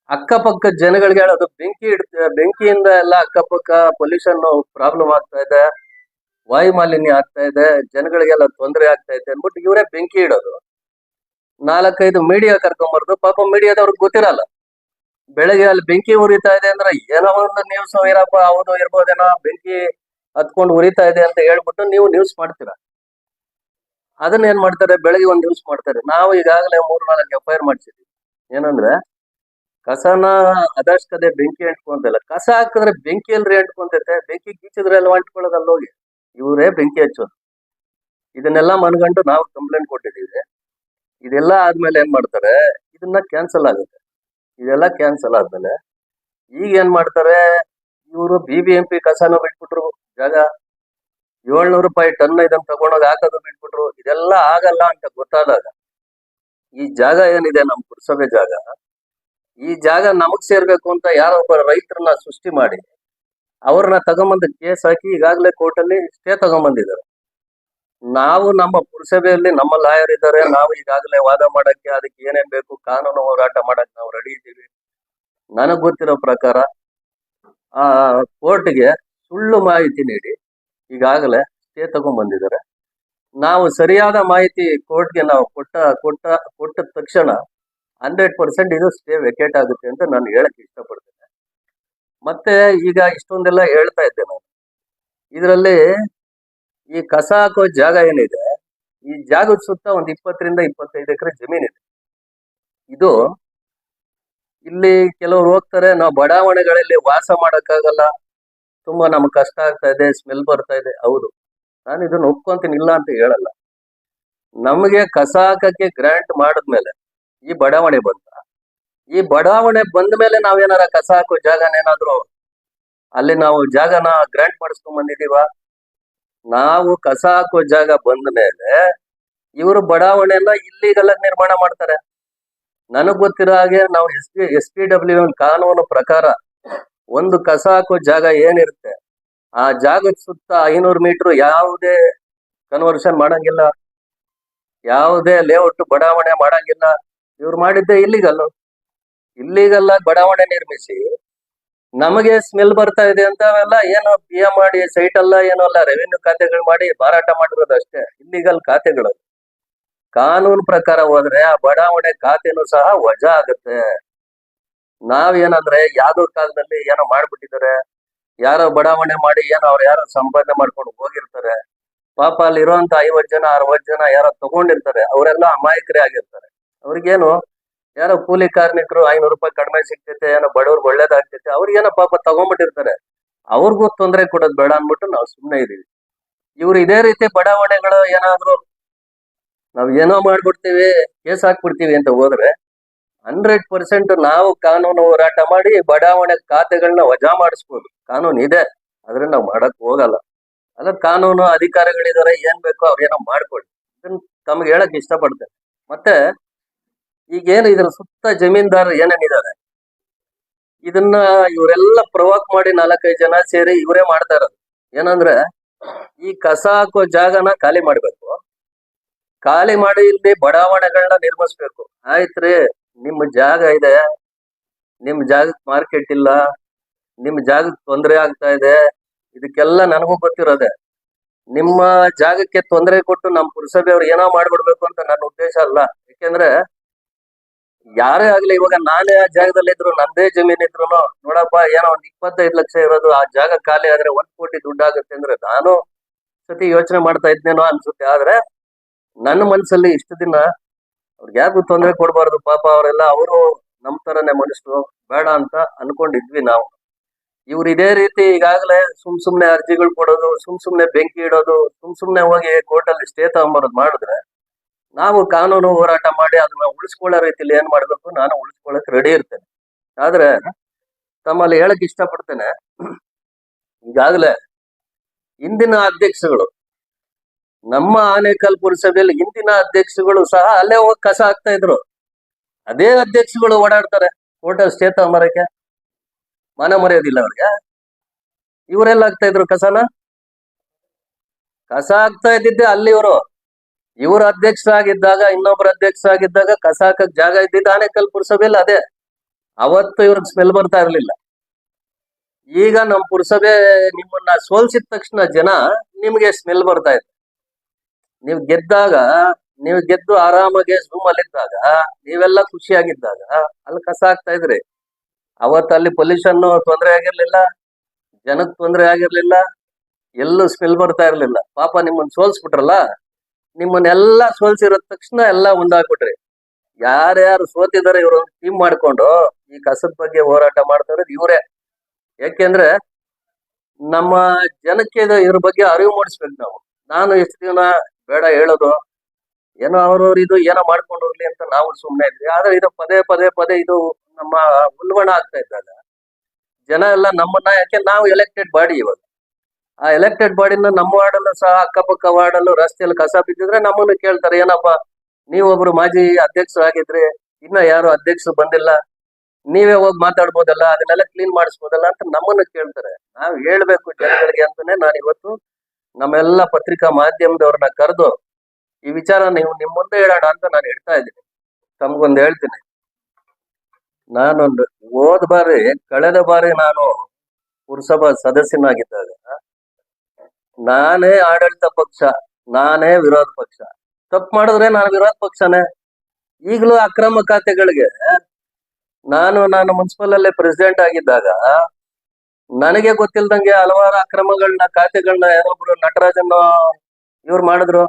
ಅಕ್ಕಪಕ್ಕ ಜನಗಳಿಗೆ ಹೇಳೋದು, ಬೆಂಕಿ ಇಡ್ತ ಬೆಂಕಿಯಿಂದ ಎಲ್ಲ ಅಕ್ಕಪಕ್ಕ ಪೊಲ್ಯೂಷನ್ ಪ್ರಾಬ್ಲಮ್ ಆಗ್ತಾ ಇದೆ. ವಾಯು ಮಾಲಿನ್ಯ ಆಗ್ತಾ ಇದೆ. ಜನಗಳಿಗೆಲ್ಲ ತೊಂದರೆ ಆಗ್ತಾ ಇದೆ ಅನ್ಬಿಟ್ಟು ಇವರೇ ಬೆಂಕಿ ಇಡೋದು ನಾಲ್ಕೈದು ಮೀಡಿಯಾ ಕರ್ಕೊಂಬರ್ದು. ಪಾಪ ಮೀಡಿಯಾದವ್ರಿಗೆ ಗೊತ್ತಿರಲ್ಲ. ಬೆಳಗ್ಗೆ ಅಲ್ಲಿ ಬೆಂಕಿ ಉರಿತಾ ಇದೆ ಅಂದ್ರೆ ಏನೋ ಒಂದು ನ್ಯೂಸ್ ಇರಪ್ಪ, ಹೌದು, ಇರ್ಬೋದೇನೋ, ಬೆಂಕಿ ಹತ್ಕೊಂಡು ಉರಿತಾ ಇದೆ ಅಂತ ಹೇಳ್ಬಿಟ್ಟು ನೀವು ನ್ಯೂಸ್ ಮಾಡ್ತೀರಾ. ಅದನ್ನ ಏನ್ ಮಾಡ್ತಾರೆ? ಬೆಳಗ್ಗೆ ಒಂದು ನ್ಯೂಸ್ ಮಾಡ್ತಾರೆ. ನಾವು ಈಗಾಗಲೇ ಮೂರ್ ನಾಲ್ಕು ಎಫ್ ಐ ಮಾಡ್ಸಿದ್ವಿ. ಏನಂದ್ರೆ ಕಸನ ಅದಷ್ಟದೆ ಬೆಂಕಿ ಅಂಟ್ಕೊಂತಲ್ಲ. ಕಸ ಹಾಕಿದ್ರೆ ಬೆಂಕಿ ಎಲ್ರಿ ಅಂಟ್ಕೊಂತೈತೆ ಬೆಂಕಿ ಗೀಚಿದ್ರೆ ಎಲ್ಲ ಅಂಟ್ಕೊಳ್ಳೋದಲ್ಲ ಹೋಗಿ ಇವರೇ ಬೆಂಕಿ ಹಚ್ಚೋದು. ಇದನ್ನೆಲ್ಲ ಮನ್ಗಂಡು ನಾವು ಕಂಪ್ಲೇಂಟ್ ಕೊಟ್ಟಿದ್ದೀವಿ. ಇದೆಲ್ಲ ಆದ್ಮೇಲೆ ಏನ್ ಮಾಡ್ತಾರೆ, ಇದನ್ನ ಕ್ಯಾನ್ಸಲ್ ಆಗುತ್ತೆ. ಇದೆಲ್ಲ ಕ್ಯಾನ್ಸಲ್ ಆದ್ಮೇಲೆ ಈಗ ಏನ್ ಮಾಡ್ತಾರೆ, ಇವರು ಬಿ ಬಿ ಎಂ ಪಿ ಕಸನ ಬಿಟ್ಬಿಟ್ರು, ಜಾಗ ಏಳ್ನೂರು ರೂಪಾಯಿ ಟನ್ ಇದನ್ನ ತಗೊಂಡೋಗಿ ಹಾಕೋದು ಬಿಟ್ಬಿಟ್ರು, ಇದೆಲ್ಲ ಆಗಲ್ಲ ಅಂತ ಗೊತ್ತಾದಾಗ ಈ ಜಾಗ ಏನಿದೆ, ನಮ್ಮ ಪುರಸಭೆ ಜಾಗ ಈ ಜಾಗ ನಮಗ್ ಸೇರ್ಬೇಕು ಅಂತ ಯಾರೋ ಒಬ್ಬ ರೈತರನ್ನ ಸೃಷ್ಟಿ ಮಾಡಿ, ಅವ್ರನ್ನ ತಗೊಂಬಂದ ಕೇಸ್ ಹಾಕಿ ಈಗಾಗಲೇ ಕೋರ್ಟಲ್ಲಿ ಸ್ಟೇ ತಗೊಂಬಂದಿದ್ದಾರೆ. ನಾವು ನಮ್ಮ ಪುರಸಭೆಯಲ್ಲಿ ನಮ್ಮ ಲಾಯರ್ ಇದ್ದಾರೆ, ನಾವು ಈಗಾಗಲೇ ವಾದ ಮಾಡಕ್ಕೆ ಅದಕ್ಕೆ ಏನೇನ್ ಬೇಕು, ಕಾನೂನು ಹೋರಾಟ ಮಾಡಕ್ ನಾವು ರೆಡಿ ಇದ್ದೀವಿ. ನನಗ್ ಗೊತ್ತಿರೋ ಪ್ರಕಾರ, ಆ ಕೋರ್ಟ್ಗೆ ಸುಳ್ಳು ಮಾಹಿತಿ ನೀಡಿ, ಈಗಾಗಲೇ ಸ್ಟೇ ತಗೊಂಡ್ಬಂದಿದ್ದಾರೆ ನಾವು ಸರಿಯಾದ ಮಾಹಿತಿ ಕೋರ್ಟ್ಗೆ ನಾವು ಕೊಟ್ಟ ಕೊಟ್ಟ ಕೊಟ್ಟ ತಕ್ಷಣ ಹಂಡ್ರೆಡ್ ಪರ್ಸೆಂಟ್ ಇದು ಸ್ಟೇ ವೆಕೇಟ್ ಆಗುತ್ತೆ ಅಂತ ನಾನು ಹೇಳಕ್ ಇಷ್ಟಪಡ್ತೇನೆ. ಮತ್ತೆ ಈಗ ಇಷ್ಟೊಂದೆಲ್ಲ ಹೇಳ್ತಾ ಇದ್ದೆ ನಾನು. ಇದರಲ್ಲಿ ಈ ಕಸ ಹಾಕೋ ಜಾಗ ಏನಿದೆ, ಈ ಜಾಗದ ಸುತ್ತ ಒಂದು ಇಪ್ಪತ್ತರಿಂದ ಇಪ್ಪತ್ತೈದು ಎಕರೆ ಜಮೀನಿದೆ. ಇದು ಇಲ್ಲಿ ಕೆಲವರು ಹೋಗ್ತಾರೆ, ನಾವು ಬಡಾವಣೆಗಳಲ್ಲಿ ವಾಸ ಮಾಡೋಕ್ಕಾಗಲ್ಲ. ತುಂಬಾ ನಮ್ಗೆ ಕಷ್ಟ ಆಗ್ತಾ ಇದೆ ಸ್ಮೆಲ್ ಬರ್ತಾ ಇದೆ. ಹೌದು, ನಾನು ಇದನ್ನ ಒಪ್ಕೊಂತೀನಿ ಇಲ್ಲ ಅಂತ ಹೇಳಲ್ಲ. ನಮಗೆ ಕಸ ಹಾಕಕ್ಕೆ ಗ್ರಾಂಟ್ ಮಾಡಿದ್ಮೇಲೆ ಈ ಬಡಾವಣೆ ಬಂತ. ಈ ಬಡಾವಣೆ ಬಂದ ಮೇಲೆ ನಾವೇನಾರ ಕಸ ಹಾಕೋ ಜಾಗನೇನಾದ್ರು ಅಲ್ಲಿ ನಾವು ಜಾಗನ ಗ್ರಾಂಟ್ ಮಾಡಿಸ್ಕೊಂಡ್ ಬಂದಿದೀವ. ನಾವು ಕಸ ಹಾಕೋ ಜಾಗ ಬಂದ ಮೇಲೆ ಇವರು ಬಡಾವಣೆಯನ್ನ ಇಲ್ಲಿಗೆಲ್ಲ ನಿರ್ಮಾಣ ಮಾಡ್ತಾರೆ. ನನಗ್ ಗೊತ್ತಿರೋ ಹಾಗೆ ನಾವು S P S P W ಕಾನೂನು ಪ್ರಕಾರ ಒಂದು ಕಸ ಹಾಕೋ ಜಾಗ ಏನಿರುತ್ತೆ, ಆ ಜಾಗದ ಸುತ್ತ ಐನೂರು ಮೀಟರ್ ಯಾವುದೇ ಕನ್ವರ್ಷನ್ ಮಾಡಂಗಿಲ್ಲ. ಯಾವುದೇ ಲೇಔಟ್ ಬಡಾವಣೆ ಮಾಡಂಗಿಲ್ಲ. ಇವ್ರು ಮಾಡಿದ್ದೆ ಇಲ್ಲಿಗಲ್ಲು ಇಲ್ಲಿಗಲ್ಲ ಬಡಾವಣೆ ನಿರ್ಮಿಸಿ ನಮಗೆ ಸ್ಮೆಲ್ ಬರ್ತಾ ಇದೆ ಅಂತ ಅವೆಲ್ಲ ಏನೋ ಪಿ ಎಂ ಮಾಡಿ ಸೈಟ್ ಅಲ್ಲ ಏನೋ ಅಲ್ಲ ರೆವಿನ್ಯೂ ಖಾತೆಗಳು ಮಾಡಿ ಮಾರಾಟ ಮಾಡಿರೋದು ಅಷ್ಟೇ. ಇಲ್ಲಿಗಲ್ ಖಾತೆಗಳು. ಕಾನೂನು ಪ್ರಕಾರ ಹೋದ್ರೆ ಆ ಬಡಾವಣೆ ಖಾತೆನೂ ಸಹ ವಜಾ ಆಗುತ್ತೆ. ನಾವೇನಂದ್ರೆ ಯಾವ್ದೋ ಕಾಲದಲ್ಲಿ ಏನೋ ಮಾಡ್ಬಿಟ್ಟಿದ್ದಾರೆ. ಯಾರೋ ಬಡಾವಣೆ ಮಾಡಿ ಏನೋ ಅವ್ರು ಯಾರೋ ಸಂಪಾದನೆ ಮಾಡ್ಕೊಂಡು ಹೋಗಿರ್ತಾರೆ. ಪಾಪ ಅಲ್ಲಿ ಇರುವಂತ ಐವತ್ ಜನ, ಅರವತ್ ಜನ ಯಾರೋ ತಗೊಂಡಿರ್ತಾರೆ. ಅವರೆಲ್ಲ ಅಮಾಯಕರೇ ಆಗಿರ್ತಾರೆ. ಅವ್ರಿಗೇನು, ಯಾರೋ ಕೂಲಿ ಕಾರ್ಮಿಕರು ಐನೂರು ರೂಪಾಯಿ ಕಡಿಮೆ ಸಿಗ್ತೈತೆ, ಏನೋ ಬಡವ್ರಿಗೆ ಒಳ್ಳೇದಾಗ್ತೈತೆ, ಅವ್ರಿಗೇನೋ ಪಾಪ ತಗೊಂಡ್ಬಿಟ್ಟಿರ್ತಾರೆ ಅವ್ರಿಗೂ ತೊಂದರೆ ಕೊಡೋದು ಬೇಡ ಅಂದ್ಬಿಟ್ಟು ನಾವು ಸುಮ್ಮನೆ ಇದೀವಿ. ಇವ್ರು ಇದೇ ರೀತಿ ಬಡಾವಣೆಗಳು ಏನಾದ್ರು ನಾವ್ ಏನೋ ಮಾಡ್ಬಿಡ್ತೀವಿ, ಕೇಸ್ ಹಾಕ್ಬಿಡ್ತೀವಿ ಅಂತ ಹೋದ್ರೆ, ಹಂಡ್ರೆಡ್ ಪರ್ಸೆಂಟ್ ನಾವು ಕಾನೂನು ಹೋರಾಟ ಮಾಡಿ ಬಡಾವಣೆ ಖಾತೆಗಳನ್ನ ವಜಾ ಮಾಡಿಸ್ಬೋದು. ಕಾನೂನು ಇದೆ, ಆದ್ರೆ ನಾವು ಮಾಡಕ್ ಹೋಗಲ್ಲ. ಅಲ್ಲ ಕಾನೂನು ಅಧಿಕಾರಿಗಳಿದಾರೆ, ಏನ್ ಬೇಕೋ ಅವ್ರೇನೋ ಮಾಡ್ಕೊಳ್ಳಿ. ಇದನ್ನ ತಮ್ಗೆ ಹೇಳಕ್ ಇಷ್ಟಪಡ್ತೇನೆ. ಮತ್ತೆ ಈಗೇನು ಇದರ ಸುತ್ತ ಜಮೀನ್ದಾರ ಏನೇನಿದ್ದಾರೆ ಇದನ್ನ ಇವರೆಲ್ಲ ಪ್ರವಾಕ್ ಮಾಡಿ ನಾಲ್ಕೈದು ಜನ ಸೇರಿ ಇವರೇ ಮಾಡ್ತಾ ಇರೋದು. ಏನಂದ್ರೆ, ಈ ಕಸ ಹಾಕೋ ಜಾಗನ ಖಾಲಿ ಮಾಡ್ಬೇಕು. ಖಾಲಿ ಮಾಡಿ ಇಲ್ಲಿ ಬಡಾವಣೆಗಳನ್ನ ನಿರ್ಮಿಸ್ಬೇಕು. ಆಯ್ತ್ರಿ ನಿಮ್ಮ ಜಾಗ ಇದೆ. ನಿಮ್ ಜಾಗಕ್ಕೆ ಮಾರ್ಕೆಟ್ ಇಲ್ಲ. ನಿಮ್ ಜಾಗಕ್ಕೆ ತೊಂದರೆ ಆಗ್ತಾ ಇದೆ. ಇದಕ್ಕೆಲ್ಲ ನನಗೂ ಗೊತ್ತಿರೋದೆ. ನಿಮ್ಮ ಜಾಗಕ್ಕೆ ತೊಂದರೆ ಕೊಟ್ಟು ನಮ್ಮ ಪುರಸಭೆಯವ್ರು ಏನೋ ಮಾಡ್ಬಿಡ್ಬೇಕು ಅಂತ ನನ್ನ ಉದ್ದೇಶ ಅಲ್ಲ. ಯಾಕೆಂದ್ರೆ ಯಾರೇ ಆಗ್ಲಿ, ಇವಾಗ ನಾನೇ ಆ ಜಾಗದಲ್ಲಿ ಇದ್ರು ನಂದೇ ಜಮೀನ್ ಇದ್ರು ನೋಡಪ್ಪ, ಏನೋ ಒಂದ್ ಇಪ್ಪತ್ತೈದು ಲಕ್ಷ ಇರೋದು, ಆ ಜಾಗ ಖಾಲಿ ಆದ್ರೆ ಒಂದ್ ಕೋಟಿ ದುಡ್ಡು ಆಗುತ್ತೆ ಅಂದ್ರೆ ನಾನು ಸತಿ ಯೋಚನೆ ಮಾಡ್ತಾ ಇದ್ನೇನೋ ಅನ್ಸುತ್ತೆ. ಆದ್ರೆ ನನ್ನ ಮನ್ಸಲ್ಲಿ ಇಷ್ಟು ದಿನ ಅವ್ರಿಗೆ ಯಾರಿಗೂ ತೊಂದರೆ ಕೊಡಬಾರ್ದು, ಪಾಪ ಅವರೆಲ್ಲ, ಅವರು ನಮ್ ತರನೇ ಮನುಷ್ಯರು, ಬೇಡ ಅಂತ ಅನ್ಕೊಂಡಿದ್ವಿ ನಾವು. ಇವ್ರು ಇದೇ ರೀತಿ ಈಗಾಗಲೇ ಸುಮ್ ಸುಮ್ನೆ ಅರ್ಜಿಗಳು ಕೊಡೋದು, ಸುಮ್ ಸುಮ್ನೆ ಬೆಂಕಿ ಇಡೋದು, ಸುಮ್ ಸುಮ್ನೆ ಹೋಗಿ ಕೋರ್ಟ್ ಅಲ್ಲಿ ಸ್ಟೇ ತಗೊಂಬರೋದು ಮಾಡಿದ್ರೆ ನಾವು ಕಾನೂನು ಹೋರಾಟ ಮಾಡಿ ಅದನ್ನ ಉಳಿಸ್ಕೊಳ್ಳೋ ರೀತಿಯಲ್ಲಿ ಏನ್ ಮಾಡ್ಬೇಕು? ನಾನು ಉಳಿಸ್ಕೊಳ್ಳಕ್ ರೆಡಿ ಇರ್ತೇನೆ. ಆದ್ರೆ ತಮ್ಮಲ್ಲಿ ಹೇಳಕ್ ಇಷ್ಟಪಡ್ತೇನೆ. ಈಗಾಗಲೇ ಇಂದಿನ ಅಧ್ಯಕ್ಷಗಳು, ನಮ್ಮ ಆನೇಕಲ್ ಪುರಸಭೆಯಲ್ಲಿ ಇಂದಿನ ಅಧ್ಯಕ್ಷಗಳು ಸಹ ಅಲ್ಲೇ ಹೋಗಿ ಕಸ ಹಾಕ್ತಾ ಇದ್ರು. ಅದೇ ಅಧ್ಯಕ್ಷಗಳು ಓಡಾಡ್ತಾರೆ ಹೋಟೆಲ್ ಸ್ಟೇ ಮರಕ್ಕೆ ಮನ ಮರೆಯೋದಿಲ್ಲ ಅವ್ರಿಗೆ. ಇವರೆಲ್ಲ ಆಗ್ತಾ ಇದ್ರು ಕಸನ? ಕಸ ಆಗ್ತಾ ಇದ್ದಿದ್ದೆ ಅಲ್ಲಿ ಇವರು. ಇವ್ರ ಅಧ್ಯಕ್ಷರಾಗಿದ್ದಾಗ, ಇನ್ನೊಬ್ರ ಅಧ್ಯಕ್ಷರಾಗಿದ್ದಾಗ ಕಸ ಹಾಕಕ್ ಜಾಗ ಇದ್ದಿದ್ದ ಆನೆಕಲ್ ಪುರಸಭೆಯಲ್ಲಿ ಅದೇ. ಅವತ್ತು ಇವ್ರಿಗೆ ಸ್ಮೆಲ್ ಬರ್ತಾ ಇರ್ಲಿಲ್ಲ. ಈಗ ನಮ್ ಪುರಸಭೆ ನಿಮ್ಮನ್ನ ಸೋಲ್ಸಿದ ತಕ್ಷಣ ಜನ ನಿಮ್ಗೆ ಸ್ಮೆಲ್ ಬರ್ತಾ ಇದೆ. ನೀವು ಗೆದ್ದಾಗ, ನೀವು ಗೆದ್ದು ಆರಾಮಾಗಿ ಝೂಮ್ ಅಲ್ಲಿದ್ದಾಗ, ನೀವೆಲ್ಲ ಖುಷಿಯಾಗಿದ್ದಾಗ, ಅಲ್ಲಿ ಕಸ ಆಗ್ತಾ ಇದ್ರಿ. ಅವತ್ತು ಅಲ್ಲಿ ಪೊಲ್ಯೂಷನ್ ತೊಂದರೆ ಆಗಿರ್ಲಿಲ್ಲ ಜನಕ್ ತೊಂದರೆ ಆಗಿರ್ಲಿಲ್ಲ, ಎಲ್ಲೂ ಸ್ಮೆಲ್ ಬರ್ತಾ ಇರ್ಲಿಲ್ಲ. ಪಾಪ ನಿಮ್ಮನ್ನ ಸೋಲ್ಸ್ಬಿಟ್ರಲ್ಲ? ನಿಮ್ಮನ್ನೆಲ್ಲ ಸೋಲ್ಸಿರೋ ತಕ್ಷಣ ಎಲ್ಲ ಒಂದಾಗ್ಬಿಟ್ರಿ. ಯಾರ್ಯಾರು ಸೋತಿದ್ದಾರೆ ಇವರು ಟೀಮ್ ಮಾಡ್ಕೊಂಡು ಈ ಕಸದ ಬಗ್ಗೆ ಹೋರಾಟ ಮಾಡ್ತಾ ಇರೋದು ಇವರೇ. ಯಾಕೆಂದ್ರೆ ನಮ್ಮ ಜನಕ್ಕೆ ಇದು ಇದ್ರ ಬಗ್ಗೆ ಅರಿವು ಮೂಡಿಸ್ಬೇಕು ನಾವು. ನಾನು ಎಷ್ಟು ದಿನ ಬೇಡ ಹೇಳೋದು, ಏನೋ ಅವ್ರವ್ರು ಇದು ಏನೋ ಮಾಡ್ಕೊಂಡು ಹೋಗ್ಲಿ ಅಂತ ನಾವು ಸುಮ್ಮನೆ ಇದ್ವಿ. ಆದ್ರೆ ಇದು ಪದೇ ಪದೇ ಪದೇ ಇದು ನಮ್ಮ ಉಲ್ಬಣ ಆಗ್ತಾ ಇದ್ದಾಗ ಜನ ಎಲ್ಲ ನಮ್ಮನ್ನ, ಯಾಕೆ ನಾವು ಎಲೆಕ್ಟೆಡ್ ಬಾಡಿ ಇವಾಗ. ಆ ಎಲೆಕ್ಟೆಡ್ ಬಾಡಿನ ನಮ್ಮ ವಾರ್ಡಲ್ಲೂ ಸಹ ಅಕ್ಕಪಕ್ಕ ವಾರ್ಡಲ್ಲೂ ರಸ್ತೆಯಲ್ಲಿ ಕಸ ಬಿದ್ದಿದ್ರೆ ನಮ್ಮನ್ನು ಕೇಳ್ತಾರೆ, ಏನಪ್ಪ ನೀವೊಬ್ರು ಮಾಜಿ ಅಧ್ಯಕ್ಷರಾಗಿದ್ರಿ ಇನ್ನ ಯಾರು ಅಧ್ಯಕ್ಷರು ಬಂದಿಲ್ಲ, ನೀವೇ ಹೋಗಿ ಮಾತಾಡ್ಬೋದಲ್ಲ, ಅದನ್ನೆಲ್ಲ ಕ್ಲೀನ್ ಮಾಡಿಸ್ಬೋದಲ್ಲ ಅಂತ ನಮ್ಮನ್ನು ಕೇಳ್ತಾರೆ. ನಾವು ಹೇಳ್ಬೇಕು ಜನಗಳಿಗೆ ಅಂತಾನೆ ನಾನು ಇವತ್ತು ನಮ್ಮೆಲ್ಲ ಪತ್ರಿಕಾ ಮಾಧ್ಯಮದವ್ರನ್ನ ಕರೆದು ಈ ವಿಚಾರ ನೀವು ನಿಮ್ ಮುಂದೆ ಹೇಳೋಣ ಅಂತ ನಾನು ಹೇಳ್ತಾ ಇದ್ದೀನಿ. ತಮಗೊಂದು ಹೇಳ್ತೀನಿ. ನಾನೊಂದು ಹೋದ ಬಾರಿ, ಕಳೆದ ಬಾರಿ ನಾನು ಪುರಸಭಾ ಸದಸ್ಯನಾಗಿದ್ದಾಗ ನಾನೇ ಆಡಳಿತ ಪಕ್ಷ, ನಾನೇ ವಿರೋಧ ಪಕ್ಷ. ತಪ್ಪು ಮಾಡಿದ್ರೆ ನಾನು ವಿರೋಧ ಪಕ್ಷನೇ. ಈಗಲೂ ಅಕ್ರಮ ಖಾತೆಗಳಿಗೆ ನಾನು ನಾನು ಮುನ್ಸಿಪಲ್ ಅಲ್ಲೇ ಪ್ರೆಸಿಡೆಂಟ್ ಆಗಿದ್ದಾಗ ನನಗೆ ಗೊತ್ತಿಲ್ದಂಗೆ ಹಲವಾರು ಅಕ್ರಮಗಳನ್ನ, ಖಾತೆಗಳನ್ನ ಯಾರೊಬ್ರು ನಟರಾಜನ್ನು ಇವ್ರು ಮಾಡಿದ್ರು.